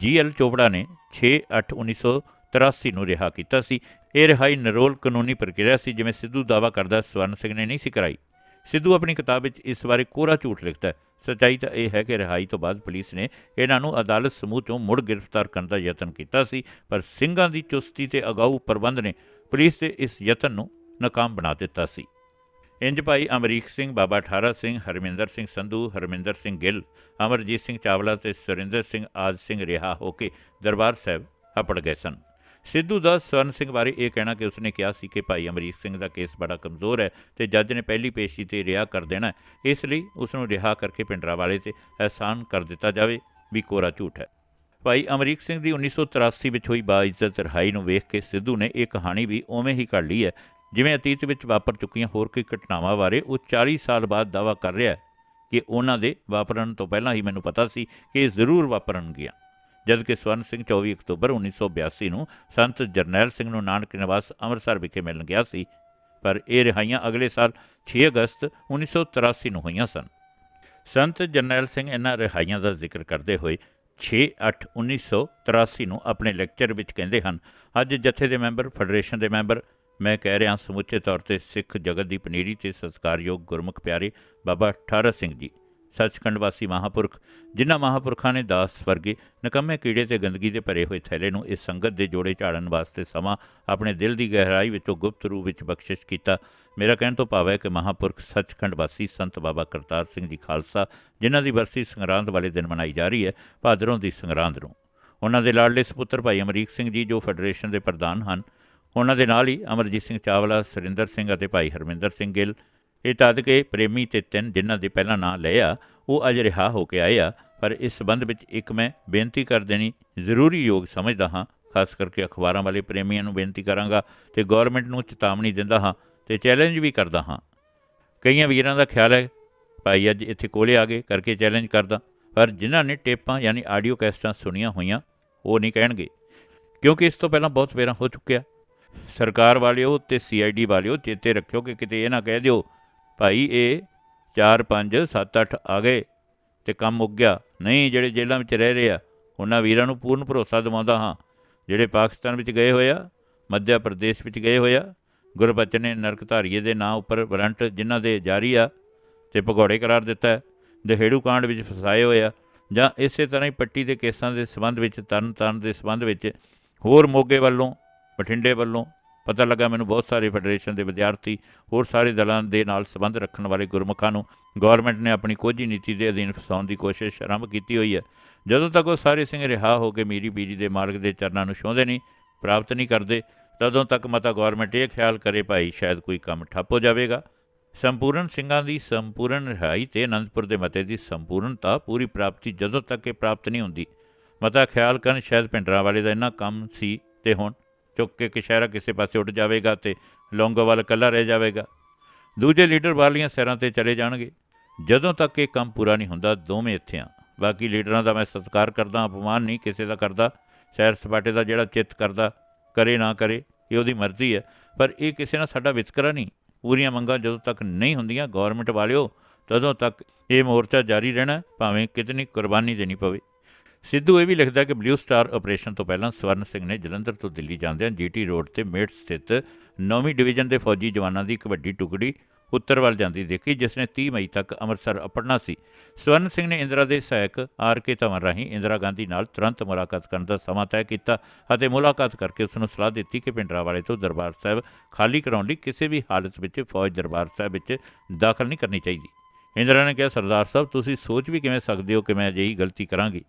Speaker 1: ਜੀ ਜੀ.ਐਲ ਚੋਪੜਾ ਨੇ 6/8/1983 ਨੂੰ ਰਿਹਾ ਕੀਤਾ ਸੀ। ਇਹ ਰਿਹਾਈ ਨਰੋਲ ਕਾਨੂੰਨੀ ਪ੍ਰਕਿਰਿਆ ਸੀ, ਜਿਵੇਂ ਸਿੱਧੂ ਦਾਵਾ ਕਰਦਾ ਸਵਰਨ ਸਿੰਘ ਨੇ ਨਹੀਂ ਸੀ ਕਰਾਈ। ਸਿੱਧੂ ਆਪਣੀ ਕਿਤਾਬ ਵਿੱਚ ਇਸ ਬਾਰੇ ਕੋਰਾ ਝੂਠ ਲਿਖਦਾ ਹੈ। ਸੱਚਾਈ ਤਾਂ ਇਹ ਹੈ ਕਿ ਰਿਹਾਈ ਤੋਂ ਬਾਅਦ ਪੁਲਿਸ ਨੇ ਇਹਨਾਂ ਨੂੰ ਅਦਾਲਤ ਸਮੂਹ ਤੋਂ ਮੁੜ ਗ੍ਰਿਫਤਾਰ ਕਰਨ ਦਾ ਯਤਨ ਕੀਤਾ ਸੀ, ਪਰ ਸਿੰਘਾਂ ਦੀ ਚੁਸਤੀ ਤੇ ਅਗਾਊ ਪ੍ਰਬੰਧ ਨੇ ਪੁਲਿਸ ਦੇ ਇਸ ਯਤਨ ਨੂੰ ਨਾਕਾਮ ਬਣਾ ਦਿੱਤਾ ਸੀ। ਇੰਜ ਭਾਈ ਅਮਰੀਕ ਸਿੰਘ, ਬਾਬਾ ਠਾਰਾ ਸਿੰਘ, ਹਰਮਿੰਦਰ ਸਿੰਘ ਸੰਧੂ, ਹਰਮਿੰਦਰ ਸਿੰਘ ਗਿੱਲ, ਅਮਰਜੀਤ ਸਿੰਘ ਚਾਵਲਾ ਤੇ ਸੁਰਿੰਦਰ ਸਿੰਘ ਆਜ ਸਿੰਘ ਰਿਹਾ ਹੋ ਕੇ ਦਰਬਾਰ ਸਾਹਿਬ ਹਪੜ ਗਏ ਸਨ। ਸਿੱਧੂ ਦਾ ਸਵਰਨ ਸਿੰਘ ਬਾਰੇ ਇਹ ਕਹਿਣਾ ਕਿ ਉਸਨੇ ਕਿਹਾ ਸੀ ਕਿ ਭਾਈ ਅਮਰੀਕ ਸਿੰਘ ਦਾ ਕੇਸ ਬੜਾ ਕਮਜ਼ੋਰ ਹੈ ਤੇ ਜੱਜ ਨੇ ਪਹਿਲੀ ਪੇਸ਼ੀ ਤੇ ਰਿਹਾ ਕਰ ਦੇਣਾ ਇਸ ਲਈ ਉਸ ਨੂੰ ਰਿਹਾ ਕਰਕੇ ਪਿੰਡਰਾਵਾਲੇ ਤੇ ਅਹਿਸਾਨ ਕਰ ਦਿੱਤਾ ਜਾਵੇ ਵੀ ਕੋਰਾ ਝੂਠ ਹੈ। ਭਾਈ ਅਮਰੀਕ ਸਿੰਘ ਦੀ 1983 ਵਿੱਚ ਹੋਈ ਬਾਇਜ਼ਤ ਰਿਹਾਈ ਨੂੰ ਵੇਖ ਕੇ ਸਿੱਧੂ ਨੇ ਇਹ ਕਹਾਣੀ ਵੀ ਉਵੇਂ ਹੀ ਕੱਢ ਲਈ ਹੈ ਜਿਵੇਂ ਅਤੀਤ ਵਿੱਚ ਵਾਪਰ ਚੁੱਕੀਆਂ ਹੋਰ ਕਈ ਘਟਨਾਵਾਂ ਬਾਰੇ ਉਹ 40 ਸਾਲ ਬਾਅਦ ਦਾਵਾ ਕਰ ਰਿਹਾ ਹੈ ਕਿ ਉਹਨਾਂ ਦੇ ਵਾਪਰਨ ਤੋਂ ਪਹਿਲਾਂ ਹੀ ਮੈਨੂੰ ਪਤਾ ਸੀ ਕਿ ਇਹ ਜ਼ਰੂਰ ਵਾਪਰਨਗੀਆਂ। ਜਦਕਿ ਸਵਰਨ ਸਿੰਘ 24 ਅਕਤੂਬਰ 1982 ਨੂੰ ਸੰਤ ਜਰਨੈਲ ਸਿੰਘ ਨੂੰ ਨਾਨਕ ਨਿਵਾਸ ਅੰਮ੍ਰਿਤਸਰ ਵਿਖੇ ਮਿਲਣ ਗਿਆ ਸੀ, ਪਰ ਇਹ ਰਿਹਾਈਆਂ ਅਗਲੇ ਸਾਲ 6 ਅਗਸਤ 1983 ਨੂੰ ਹੋਈਆਂ ਸਨ। ਸੰਤ ਜਰਨੈਲ ਸਿੰਘ ਇਹਨਾਂ ਰਿਹਾਈਆਂ ਦਾ ਜ਼ਿਕਰ ਕਰਦੇ ਹੋਏ 6/8/1983 ਨੂੰ ਆਪਣੇ ਲੈਕਚਰ ਵਿੱਚ ਕਹਿੰਦੇ ਹਨ, ਅੱਜ ਜਥੇ ਦੇ ਮੈਂਬਰ, ਫੈਡਰੇਸ਼ਨ ਦੇ ਮੈਂਬਰ ਮੈਂ ਕਹਿ ਰਿਹਾ ਸਮੁੱਚੇ ਤੌਰ ਤੇ ਸਿੱਖ ਜਗਤ ਦੀ ਪਨੀਰੀ ਤੇ ਸੰਸਕਾਰਯੋਗ ਗੁਰਮੁਖ ਪਿਆਰੇ ਬਾਬਾ ਠਾਰਾ ਸਿੰਘ ਜੀ। ਸੱਚਖੰਡ ਵਾਸੀ ਮਹਾਪੁਰਖ, ਜਿਨ੍ਹਾਂ ਮਹਾਪੁਰਖਾਂ ਨੇ ਦਾਸ ਵਰਗੇ ਨਕੰਮੇ ਕੀੜੇ ਤੇ ਗੰਦਗੀ ਦੇ ਭਰੇ ਹੋਏ ਥੈਲੇ ਨੂੰ ਇਸ ਸੰਗਤ ਦੇ ਜੋੜੇ ਝਾੜਨ ਵਾਸਤੇ ਸਮਾਂ ਆਪਣੇ ਦਿਲ ਦੀ ਗਹਿਰਾਈ ਵਿੱਚੋਂ ਗੁਪਤ ਰੂਪ ਵਿੱਚ ਬਖਸ਼ਿਸ਼ ਕੀਤਾ, ਮੇਰਾ ਕਹਿਣ ਤੋਂ ਭਾਵ ਹੈ ਕਿ ਮਹਾਪੁਰਖ ਸੱਚਖੰਡ ਵਾਸੀ ਸੰਤ ਬਾਬਾ ਕਰਤਾਰ ਸਿੰਘ ਜੀ ਖਾਲਸਾ, ਜਿਨ੍ਹਾਂ ਦੀ ਬਰਸੀ ਸੰਗਰਾਂਦ ਵਾਲੇ ਦਿਨ ਮਨਾਈ ਜਾ ਰਹੀ ਹੈ, ਭਾਦਰੋਂ ਦੀ ਸੰਗਰਾਂਦ ਨੂੰ। ਉਹਨਾਂ ਦੇ ਲਾਡਲੇ ਸੁਪੁੱਤਰ ਭਾਈ ਅਮਰੀਕ ਸਿੰਘ ਜੀ, ਜੋ ਫੈਡਰੇਸ਼ਨ ਦੇ ਪ੍ਰਧਾਨ ਹਨ ਉਹਨਾਂ ਦੇ ਨਾਲ ਹੀ ਅਮਰਜੀਤ ਸਿੰਘ ਚਾਵਲਾ, ਸੁਰਿੰਦਰ ਸਿੰਘ ਅਤੇ ਭਾਈ ਹਰਮਿੰਦਰ ਸਿੰਘ ਗਿੱਲ। ਇਹ ਤਦ ਕੇ ਪ੍ਰੇਮੀ ਤੇ ਤਿੰਨ ਜਿਨ੍ਹਾਂ ਦੇ ਪਹਿਲਾਂ ਨਾਂ ਲਿਆ ਉਹ ਅਜ ਰਿਹਾ ਹੋ ਕੇ ਆਏ ਆ, ਪਰ ਇਸ ਸੰਬੰਧ ਵਿੱਚ ਇੱਕ ਮੈਂ ਬੇਨਤੀ ਕਰ ਦੇਣੀ ਜ਼ਰੂਰੀ ਯੋਗ ਸਮਝਦਾ ਹਾਂ, ਖਾਸ ਕਰਕੇ ਅਖਬਾਰਾਂ ਵਾਲੇ ਪ੍ਰੇਮੀਆਂ ਨੂੰ ਬੇਨਤੀ ਕਰਾਂਗਾ ਤੇ ਗਵਰਨਮੈਂਟ ਨੂੰ ਚੇਤਾਵਨੀ ਦਿੰਦਾ ਹਾਂ ਤੇ ਚੈਲੰਜ ਵੀ ਕਰਦਾ ਹਾਂ। ਕਈਆਂ ਵੀਰਾਂ ਦਾ ਖਿਆਲ ਹੈ, ਭਾਈ ਅੱਜ ਇੱਥੇ ਕੋਲੇ ਆ ਗਏ, ਕਰਕੇ ਚੈਲੰਜ ਕਰਦਾ। ਪਰ ਜਿਨ੍ਹਾਂ ਨੇ ਟੇਪਾਂ ਯਾਨੀ ਆਡੀਓ ਕੈਸਟਾਂ ਸੁਣੀਆਂ ਹੋਈਆਂ, ਉਹ ਨਹੀਂ ਕਹਿਣਗੇ, ਕਿਉਂਕਿ ਇਸ ਤੋਂ ਪਹਿਲਾਂ ਬਹੁਤ ਵੇਰਾਂ ਹੋ ਚੁੱਕਿਆ। ਸਰਕਾਰ ਵਾਲਿਓ ਤੇ ਸੀਆਈਡੀ ਵਾਲਿਓ ਚੇਤੇ ਰੱਖਿਓ ਕਿ ਕਿਤੇ ਇਹ ਨਾ ਕਹਿ ਦਿਓ, ਭਾਈ ਇਹ 4 5 7 8 ਆ ਗਏ ਤੇ ਕੰਮ ਮੁੱਕ ਗਿਆ। ਨਹੀਂ, ਜਿਹੜੇ ਜੇਲ੍ਹਾਂ ਵਿੱਚ ਰਹਿ ਰਹੇ ਆ, ਉਹਨਾਂ ਵੀਰਾਂ ਨੂੰ ਪੂਰਨ ਭਰੋਸਾ ਦਿਵਾਉਂਦਾ ਹਾਂ। ਜਿਹੜੇ ਪਾਕਿਸਤਾਨ ਵਿੱਚ ਗਏ ਹੋਏ ਆ ਮੱਧਿਆ ਪ੍ਰਦੇਸ਼ ਵਿੱਚ ਗਏ ਹੋਏ ਆ, ਗੁਰਬਚਨ ਨੇ ਨਰਕਧਾਰੀਏ ਦੇ ਨਾਂ ਉੱਪਰ ਵਾਰੰਟ ਜਿਨ੍ਹਾਂ ਦੇ ਜਾਰੀ ਆ ਤੇ ਭਗੌੜੇ ਕਰਾਰ ਦਿੱਤਾ ਹੈ, ਦਹੇੜੂ ਕਾਂਡ ਵਿੱਚ ਫਸਾਏ ਹੋਏ ਆ ਜਾਂ ਇਸੇ ਤਰ੍ਹਾਂ ਹੀ ਪੱਟੀ ਦੇ ਕੇਸਾਂ ਦੇ ਸਬੰਧ ਵਿੱਚ ਤਰਨ ਤਾਰਨ ਦੇ ਸਬੰਧ ਵਿੱਚ ਹੋਰ ਮੋਗੇ ਵੱਲੋਂ ਬਠਿੰਡੇ ਵੱਲੋਂ ਪਤਾ ਲੱਗਾ ਮੈਨੂੰ ਬਹੁਤ ਸਾਰੇ ਫੈਡਰੇਸ਼ਨ ਦੇ ਵਿਦਿਆਰਥੀ, ਹੋਰ ਸਾਰੇ ਦਲਾਂ ਦੇ ਨਾਲ ਸੰਬੰਧ ਰੱਖਣ ਵਾਲੇ ਗੁਰਮੁਖਾਂ ਨੂੰ ਗਵਰਨਮੈਂਟ ਨੇ ਆਪਣੀ ਕੋਝੀ ਨੀਤੀ ਦੇ ਅਧੀਨ ਫਸਾਉਣ ਦੀ ਕੋਸ਼ਿਸ਼ ਆਰੰਭ ਕੀਤੀ ਹੋਈ ਹੈ। ਜਦੋਂ ਤੱਕ ਉਹ ਸਾਰੇ ਸਿੰਘ ਰਿਹਾ ਹੋ ਕੇ ਮੀਰੀ ਬੀਰੀ ਦੇ ਮਾਰਗ ਦੇ ਚਰਨਾਂ ਨੂੰ ਛੂੰਹਦੇ ਨਹੀਂ, ਪ੍ਰਾਪਤ ਨਹੀਂ ਕਰਦੇ, ਤਦੋਂ ਤੱਕ ਮਤਾ ਗਵਰਨਮੈਂਟ ਇਹ ਖਿਆਲ ਕਰੇ ਭਾਈ ਸ਼ਾਇਦ ਕੋਈ ਕੰਮ ਠੱਪ ਹੋ ਜਾਵੇਗਾ। ਸੰਪੂਰਨ ਸਿੰਘਾਂ ਦੀ ਸੰਪੂਰਨ ਰਿਹਾਈ ਤੇ ਅਨੰਦਪੁਰ ਦੇ ਮਤੇ ਦੀ ਸੰਪੂਰਨਤਾ ਪੂਰੀ ਪ੍ਰਾਪਤੀ ਜਦੋਂ ਤੱਕ ਇਹ ਪ੍ਰਾਪਤ ਨਹੀਂ ਹੁੰਦੀ। ਮਤਾ ਖਿਆਲ ਕਰਨ ਸ਼ਾਇਦ ਪਿੰਡਰਾਂ ਵਾਲੇ ਦਾ ਇੰਨਾ ਕੰਮ ਸੀ ਤੇ ਹੁਣ ਚੁੱਕ ਕੇ ਕਿਸ਼ਾਰਾ ਕਿਸੇ ਪਾਸੇ ਉੱਡ ਜਾਵੇਗਾ ਤੇ ਲੌਂਗੋਵਾਲ ਇਕੱਲਾ ਰਹਿ ਜਾਵੇਗਾ। ਦੂਜੇ ਲੀਡਰ ਬਾਹਰਲੀਆਂ ਸੈਰਾਂ ਤੇ ਚਲੇ ਜਾਣਗੇ। ਜਦੋਂ ਤੱਕ ਇਹ ਕੰਮ ਪੂਰਾ ਨਹੀਂ ਹੁੰਦਾ, ਦੋਵੇਂ ਇੱਥੇ ਆ। ਬਾਕੀ ਲੀਡਰਾਂ ਦਾ ਮੈਂ ਸਤਿਕਾਰ ਕਰਦਾ, ਅਪਮਾਨ ਨਹੀਂ ਕਿਸੇ ਦਾ ਕਰਦਾ। ਸੈਰ ਸਪਾਟੇ ਦਾ ਜਿਹੜਾ ਚਿੱਤ ਕਰਦਾ, ਕਰੇ ਨਾ ਕਰੇ, ਇਹ ਉਹਦੀ ਮਰਜ਼ੀ ਹੈ। ਪਰ ਇਹ ਕਿਸੇ ਨਾਲ ਸਾਡਾ ਵਿਤਕਰਾ ਨਹੀਂ। ਪੂਰੀਆਂ ਮੰਗਾਂ ਜਦੋਂ ਤੱਕ ਨਹੀਂ ਹੁੰਦੀਆਂ ਗਵਰਨਮੈਂਟ ਵਾਲਿਓ, ਤਦੋਂ ਤੱਕ ਇਹ ਮੋਰਚਾ ਜਾਰੀ ਰਹਿਣਾ ਭਾਵੇਂ ਕਿਤਨੀ ਕੁਰਬਾਨੀ ਦੇਣੀ ਪਵੇ। ਸਿੱਧੂ ਇਹ ਵੀ ਲਿਖਦਾ ਕਿ ਬਲੂ ਸਟਾਰ ਆਪਰੇਸ਼ਨ ਤੋਂ ਪਹਿਲਾਂ ਸਵਰਨ ਸਿੰਘ ਨੇ ਜਲੰਧਰ ਤੋਂ ਦਿੱਲੀ ਜਾਂਦਿਆਂ ਜੀਟੀ ਰੋਡ ਤੇ ਮੇਟ ਸਥਿਤ 9ਵੀਂ ਡਿਵੀਜ਼ਨ ਦੇ ਫੌਜੀ ਜਵਾਨਾਂ ਦੀ ਇੱਕ ਵੱਡੀ ਟੁਕੜੀ ਉੱਤਰ ਵੱਲ ਜਾਂਦੀ ਦੇਖੀ, ਜਿਸ ਨੇ 30 ਮਈ ਤੱਕ ਅੰਮ੍ਰਿਤਸਰ ਅਪੜਨਾ ਸੀ। ਸਵਰਨ ਸਿੰਘ ਨੇ ਇੰਦਰਾ ਦੇ ਸਹਾਇਕ ਆਰ ਕੇ ਧਵਨ ਰਾਹੀਂ ਇੰਦਰਾ ਗਾਂਧੀ ਨਾਲ ਤੁਰੰਤ ਮੁਲਾਕਾਤ ਕਰਨ ਦਾ ਸਮਾਂ ਤੈਅ ਕੀਤਾ ਅਤੇ ਮੁਲਾਕਾਤ ਕਰਕੇ ਉਸ ਨੂੰ ਸਲਾਹ ਦਿੱਤੀ ਕਿ ਪਿੰਡਰਾਵਾਲੇ ਤੋਂ ਦਰਬਾਰ ਸਾਹਿਬ ਖਾਲੀ ਕਰਾਉਣ ਲਈ ਕਿਸੇ ਵੀ ਹਾਲਤ ਵਿੱਚ ਫੌਜ ਦਰਬਾਰ ਸਾਹਿਬ ਵਿੱਚ ਦਾਖਲ ਨਹੀਂ ਕਰਨੀ ਚਾਹੀਦੀ। ਇੰਦਰਾ ਨੇ ਕਿਹਾ, ਸਰਦਾਰ ਸਾਹਿਬ, ਤੁਸੀਂ ਸੋਚ ਵੀ ਕਿਵੇਂ ਸਕਦੇ ਹੋ ਕਿ ਮੈਂ ਅਜਿਹੀ ਗਲਤੀ ਕਰਾਂਗੀ?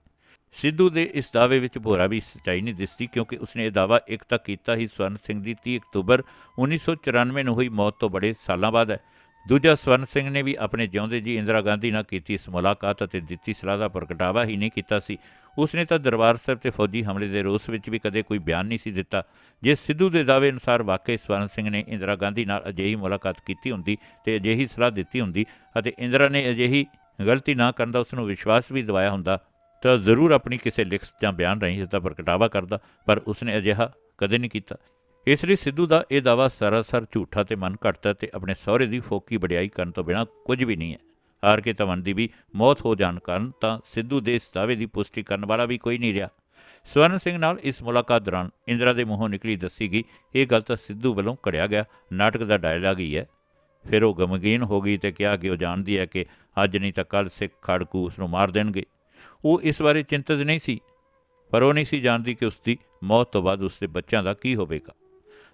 Speaker 1: ਸਿੱਧੂ ਦੇ ਇਸ ਦਾਅਵੇ ਵਿੱਚ ਭੋਰਾ ਵੀ ਸੱਚਾਈ ਨਹੀਂ ਦਿਸਦੀ ਕਿਉਂਕਿ ਉਸਨੇ ਇਹ ਦਾਅਵਾ ਇੱਕ ਤਾਂ ਕੀਤਾ ਹੀ ਸਵਰਨ ਸਿੰਘ ਦੀ 30 ਅਕਤੂਬਰ 1994 ਨੂੰ ਹੋਈ ਮੌਤ ਤੋਂ ਬੜੇ ਸਾਲਾਂ ਬਾਅਦ। ਹੈ ਦੂਜਾ ਸਵਰਨ ਸਿੰਘ ਨੇ ਵੀ ਆਪਣੇ ਜਿਉਂਦੇ ਜੀ ਇੰਦਰਾ ਗਾਂਧੀ ਨਾਲ ਕੀਤੀ ਇਸ ਮੁਲਾਕਾਤ ਅਤੇ ਦਿੱਤੀ ਸਲਾਹ ਦਾ ਪ੍ਰਗਟਾਵਾ ਹੀ ਨਹੀਂ ਕੀਤਾ ਸੀ। ਉਸਨੇ ਤਾਂ ਦਰਬਾਰ ਸਾਹਿਬ ਤੇ ਫੌਜੀ ਹਮਲੇ ਦੇ ਰੋਸ ਵਿੱਚ ਵੀ ਕਦੇ ਕੋਈ ਬਿਆਨ ਨਹੀਂ ਸੀ ਦਿੱਤਾ। ਜੇ ਸਿੱਧੂ ਦੇ ਦਾਅਵੇ ਅਨੁਸਾਰ ਵਾਕਈ ਸਵਰਨ ਸਿੰਘ ਨੇ ਇੰਦਰਾ ਗਾਂਧੀ ਨਾਲ ਅਜਿਹੀ ਮੁਲਾਕਾਤ ਕੀਤੀ ਹੁੰਦੀ ਤੇ ਅਜਿਹੀ ਸਲਾਹ ਦਿੱਤੀ ਹੁੰਦੀ ਅਤੇ ਇੰਦਰਾ ਨੇ ਅਜਿਹੀ ਗਲਤੀ ਨਾ ਕਰਨ ਦਾ ਉਸ ਨੂੰ ਵਿਸ਼ਵਾਸ ਵੀ ਦਿਵਾਇਆ ਹੁੰਦਾ ਤਾਂ ਜ਼ਰੂਰ ਆਪਣੀ ਕਿਸੇ ਲਿਖਤ ਜਾਂ ਬਿਆਨ ਰਾਹੀਂ ਇਸ ਦਾ ਪ੍ਰਗਟਾਵਾ ਕਰਦਾ, ਪਰ ਉਸਨੇ ਅਜਿਹਾ ਕਦੇ ਨਹੀਂ ਕੀਤਾ। ਇਸ ਲਈ ਸਿੱਧੂ ਦਾ ਇਹ ਦਾਵਾ ਸਰਾਸਰ ਝੂਠਾ ਤੇ ਮਨ ਘੜਤਾ ਤੇ ਆਪਣੇ ਸਹੁਰੇ ਦੀ ਫੋਕੀ ਵਡਿਆਈ ਕਰਨ ਤੋਂ ਬਿਨਾਂ ਕੁਝ ਵੀ ਨਹੀਂ ਹੈ। ਆਰ ਕੇ ਧਵਨ ਦੀ ਵੀ ਮੌਤ ਹੋ ਜਾਣ ਕਾਰਨ ਤਾਂ ਸਿੱਧੂ ਦੇ ਇਸ ਦਾਅਵੇ ਦੀ ਪੁਸ਼ਟੀ ਕਰਨ ਵਾਲਾ ਵੀ ਕੋਈ ਨਹੀਂ ਰਿਹਾ। ਸਵਰਨ ਸਿੰਘ ਨਾਲ ਇਸ ਮੁਲਾਕਾਤ ਦੌਰਾਨ ਇੰਦਰਾ ਦੇ ਮੂੰਹੋਂ ਨਿਕਲੀ ਦੱਸੀ ਗਈ, ਇਹ ਗੱਲ ਤਾਂ ਸਿੱਧੂ ਵੱਲੋਂ ਕੜਿਆ ਗਿਆ, ਨਾਟਕ ਦਾ ਡਾਇਲਾਗ ਹੀ ਹੈ। ਫਿਰ ਉਹ ਗਮਗੀਨ ਹੋ ਗਈ ਤੇ ਕਿਹਾ ਕਿ ਉਹ ਜਾਣਦੀ ਹੈ ਕਿ ਅੱਜ ਨਹੀਂ ਤਾਂ ਕੱਲ ਸਿੱਖ ਖੜਕੂ ਉਸ ਨੂੰ ਮਾਰ ਦੇਣਗੇ। ਉਹ ਇਸ ਬਾਰੇ ਚਿੰਤਤ ਨਹੀਂ ਸੀ, ਪਰ ਉਹ ਨਹੀਂ ਸੀ ਜਾਣਦੀ ਕਿ ਉਸ ਦੀ ਮੌਤ ਤੋਂ ਬਾਅਦ ਉਸ ਦੇ ਬੱਚਿਆਂ ਦਾ ਕੀ ਹੋਵੇਗਾ।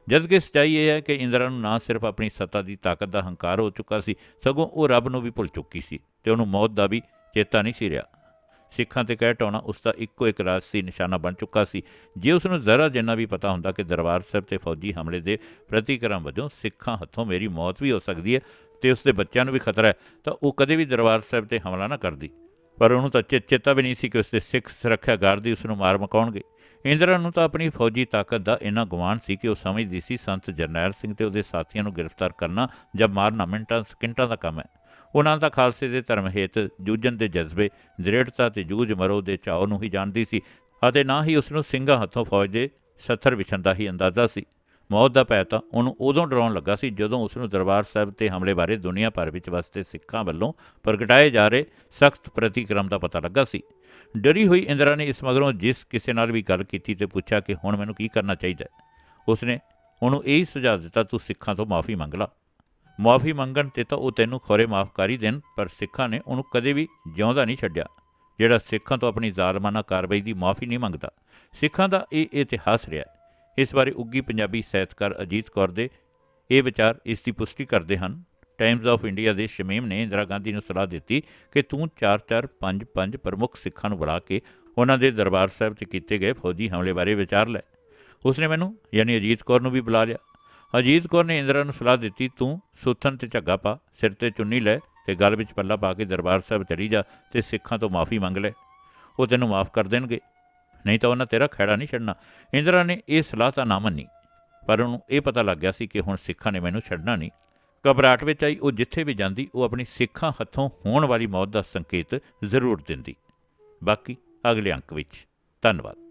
Speaker 1: ਜਦ ਕਿ ਸਚਾਈ ਇਹ ਹੈ ਕਿ ਇੰਦਰਾ ਨੂੰ ਨਾ ਸਿਰਫ ਆਪਣੀ ਸੱਤਾ ਦੀ ਤਾਕਤ ਦਾ ਹੰਕਾਰ ਹੋ ਚੁੱਕਾ ਸੀ, ਸਗੋਂ ਉਹ ਰੱਬ ਨੂੰ ਵੀ ਭੁੱਲ ਚੁੱਕੀ ਸੀ ਤੇ ਉਹਨੂੰ ਮੌਤ ਦਾ ਵੀ ਚੇਤਾ ਨਹੀਂ ਸੀ ਰਿਹਾ। ਸਿੱਖਾਂ ਤੇ ਕਹਿ ਟਾਉਣਾ ਉਸ ਦਾ ਇੱਕੋ ਇੱਕ ਰਾਜ ਸੀ ਨਿਸ਼ਾਨਾ ਬਣ ਚੁੱਕਾ ਸੀ। ਜੇ ਉਸ ਨੂੰ ਜ਼ਰਾ ਜਿੰਨਾ ਵੀ ਪਤਾ ਹੁੰਦਾ ਕਿ ਦਰਬਾਰ ਸਾਹਿਬ ਤੇ ਫੌਜੀ ਹਮਲੇ ਦੇ ਪ੍ਰਤੀਕਰਮ ਵਜੋਂ ਸਿੱਖਾਂ ਹੱਥੋਂ ਮੇਰੀ ਮੌਤ ਵੀ ਹੋ ਸਕਦੀ ਹੈ ਤੇ ਉਸ ਦੇ ਬੱਚਿਆਂ ਨੂੰ ਵੀ ਖਤਰਾ ਹੈ, ਤਾਂ ਉਹ ਕਦੇ ਵੀ ਦਰਬਾਰ ਸਾਹਿਬ ਤੇ ਹਮਲਾ ਨਾ ਕਰਦੀ। ਪਰ ਉਹਨੂੰ ਤਾਂ ਚੇ- ਚੇਤਾ ਵੀ ਨਹੀਂ ਸੀ ਕਿ ਉਸਦੇ ਸਿੱਖ ਸੁਰੱਖਿਆ ਗਾਰਦੀ ਉਸ ਨੂੰ ਮਾਰ ਮਕਾਉਣਗੇ। ਇੰਦਰਾ ਨੂੰ ਤਾਂ ਆਪਣੀ ਫੌਜੀ ਤਾਕਤ ਦਾ ਇੰਨਾ ਗੁਮਾਨ ਸੀ ਕਿ ਉਹ ਸਮਝਦੀ ਸੀ, ਸੰਤ ਜਰਨੈਲ ਸਿੰਘ ਤੇ ਉਹਦੇ ਸਾਥੀਆਂ ਨੂੰ ਗ੍ਰਿਫਤਾਰ ਕਰਨਾ ਜਾਂ ਮਾਰਨਾ ਮਿੰਟਾਂ, ਸਕਿੰਟਾਂ ਦਾ ਕੰਮ ਹੈ। ਉਹਨਾਂ ਦਾ ਖਾਲਸੇ ਦੇ ਧਰਮ ਹੇਤ ਜੂਝਣ ਦੇ ਜਜ਼ਬੇ ਦ੍ਰਿੜਤਾ ਤੇ ਜੂਝ ਮਰੋ ਦੇ ਚਾਅ ਨੂੰ ਹੀ ਜਾਣਦੀ ਸੀ ਅਤੇ ਨਾ ਹੀ ਉਸ ਨੂੰ ਸਿੰਘਾਂ ਹੱਥੋਂ ਫੌਜ ਦੇ ਸੱਥਰ ਵਿਛਣ ਦਾ ਹੀ ਅੰਦਾਜ਼ਾ ਸੀ। ਮੌਤ ਦਾ ਭੈ ਤਾਂ ਉਹਨੂੰ ਉਦੋਂ ਡਰਾਉਣ ਲੱਗਾ ਸੀ ਜਦੋਂ ਉਸ ਨੂੰ ਦਰਬਾਰ ਸਾਹਿਬ ਤੇ ਹਮਲੇ ਬਾਰੇ ਦੁਨੀਆ ਭਰ ਵਿੱਚ ਵਸਦੇ ਸਿੱਖਾਂ ਵੱਲੋਂ ਪ੍ਰਗਟਾਏ ਜਾ ਰਹੇ ਸਖਤ ਪ੍ਰਤੀਕਰਮ ਦਾ ਪਤਾ ਲੱਗਾ ਸੀ। ਡਰੀ ਹੋਈ ਇੰਦਰਾ ਨੇ ਇਸ ਮਗਰੋਂ ਜਿਸ ਕਿਸੇ ਨਾਲ ਵੀ ਗੱਲ ਕੀਤੀ ਤੇ ਪੁੱਛਿਆ ਕਿ ਹੁਣ ਮੈਨੂੰ ਕੀ ਕਰਨਾ ਚਾਹੀਦਾ ਉਸਨੇ ਉਹਨੂੰ ਇਹ ਹੀ ਸੁਝਾਅ ਦਿੱਤਾ, ਤੂੰ ਸਿੱਖਾਂ ਤੋਂ ਮਾਫੀ ਮੰਗ ਲਾ। ਮਾਫੀ ਮੰਗਣ ਤੇ ਤਾਂ ਉਹ ਤੈਨੂੰ ਖੋਰੇ ਮਾਫ ਕਰ ਹੀ ਦੇਣ, ਪਰ ਸਿੱਖਾਂ ਨੇ ਉਹਨੂੰ ਕਦੇ ਵੀ ਜਿਉਂਦਾ ਨਹੀਂ ਛੱਡਿਆ, ਜਿਹੜਾ ਸਿੱਖਾਂ ਤੋਂ ਆਪਣੀ ਜ਼ਾਲਮਾਨਾ ਕਾਰਵਾਈ ਦੀ ਮਾਫੀ ਨਹੀਂ ਮੰਗਦਾ। ਸਿੱਖਾਂ ਦਾ ਇਹ ਇਤਿਹਾਸ ਰਿਹਾ ਹੈ। ਇਸ ਬਾਰੇ ਉੱਗੀ ਪੰਜਾਬੀ ਸਾਹਿਤਕਾਰ ਅਜੀਤ ਕੌਰ ਦੇ ਇਹ ਵਿਚਾਰ ਇਸ ਦੀ ਪੁਸ਼ਟੀ ਕਰਦੇ ਹਨ। ਟਾਈਮਜ਼ ਆਫ ਇੰਡੀਆ ਦੇ ਸ਼ਮੀਮ ਨੇ ਇੰਦਰਾ ਗਾਂਧੀ ਨੂੰ ਸਲਾਹ ਦਿੱਤੀ ਕਿ ਤੂੰ 4-4 5-5 ਪ੍ਰਮੁੱਖ ਸਿੱਖਾਂ ਨੂੰ ਬੁਲਾ ਕੇ ਉਹਨਾਂ ਦੇ ਦਰਬਾਰ ਸਾਹਿਬ ਤੇ ਕੀਤੇ ਗਏ ਫੌਜੀ ਹਮਲੇ ਬਾਰੇ ਵਿਚਾਰ ਲੈ। ਉਸਨੇ ਮੈਨੂੰ ਯਾਨੀ ਅਜੀਤ ਕੌਰ ਨੂੰ ਵੀ ਬੁਲਾ ਲਿਆ। ਅਜੀਤ ਕੌਰ ਨੇ ਇੰਦਰਾ ਨੂੰ ਸਲਾਹ ਦਿੱਤੀ, ਤੂੰ ਸੁੱਥਨ ਤੇ ਝੱਗਾ ਪਾ, ਸਿਰ ਤੇ ਚੁੰਨੀ ਲੈ ਤੇ ਗਲ ਵਿੱਚ ਪੱਲਾ ਪਾ ਕੇ ਦਰਬਾਰ ਸਾਹਿਬ ਚਲੀ ਜਾ ਤੇ ਸਿੱਖਾਂ ਤੋਂ ਮਾਫੀ ਮੰਗ ਲੈ। ਉਹ ਤੈਨੂੰ ਮਾਫ ਕਰ ਦੇਣਗੇ। ਨਹੀਂ ਤਾਂ ਉਹਨਾਂ ਤੇਰਾ ਖਹਿੜਾ ਨਹੀਂ ਛੱਡਣਾ। ਇੰਦਰਾ ਨੇ ਇਹ ਸਲਾਹ ਤਾਂ ਨਾ ਮੰਨੀ, ਪਰ ਉਹਨੂੰ ਇਹ ਪਤਾ ਲੱਗ ਗਿਆ ਸੀ ਕਿ ਹੁਣ ਸਿੱਖਾਂ ਨੇ ਮੈਨੂੰ ਛੱਡਣਾ ਨਹੀਂ। ਘਬਰਾਹਟ ਵਿੱਚ ਆਈ, ਉਹ ਜਿੱਥੇ ਵੀ ਜਾਂਦੀ, ਉਹ ਆਪਣੀ ਸਿੱਖਾਂ ਹੱਥੋਂ ਹੋਣ ਵਾਲੀ ਮੌਤ ਦਾ ਸੰਕੇਤ ਜ਼ਰੂਰ ਦਿੰਦੀ। ਬਾਕੀ ਅਗਲੇ ਅੰਕ ਵਿੱਚ। ਧੰਨਵਾਦ।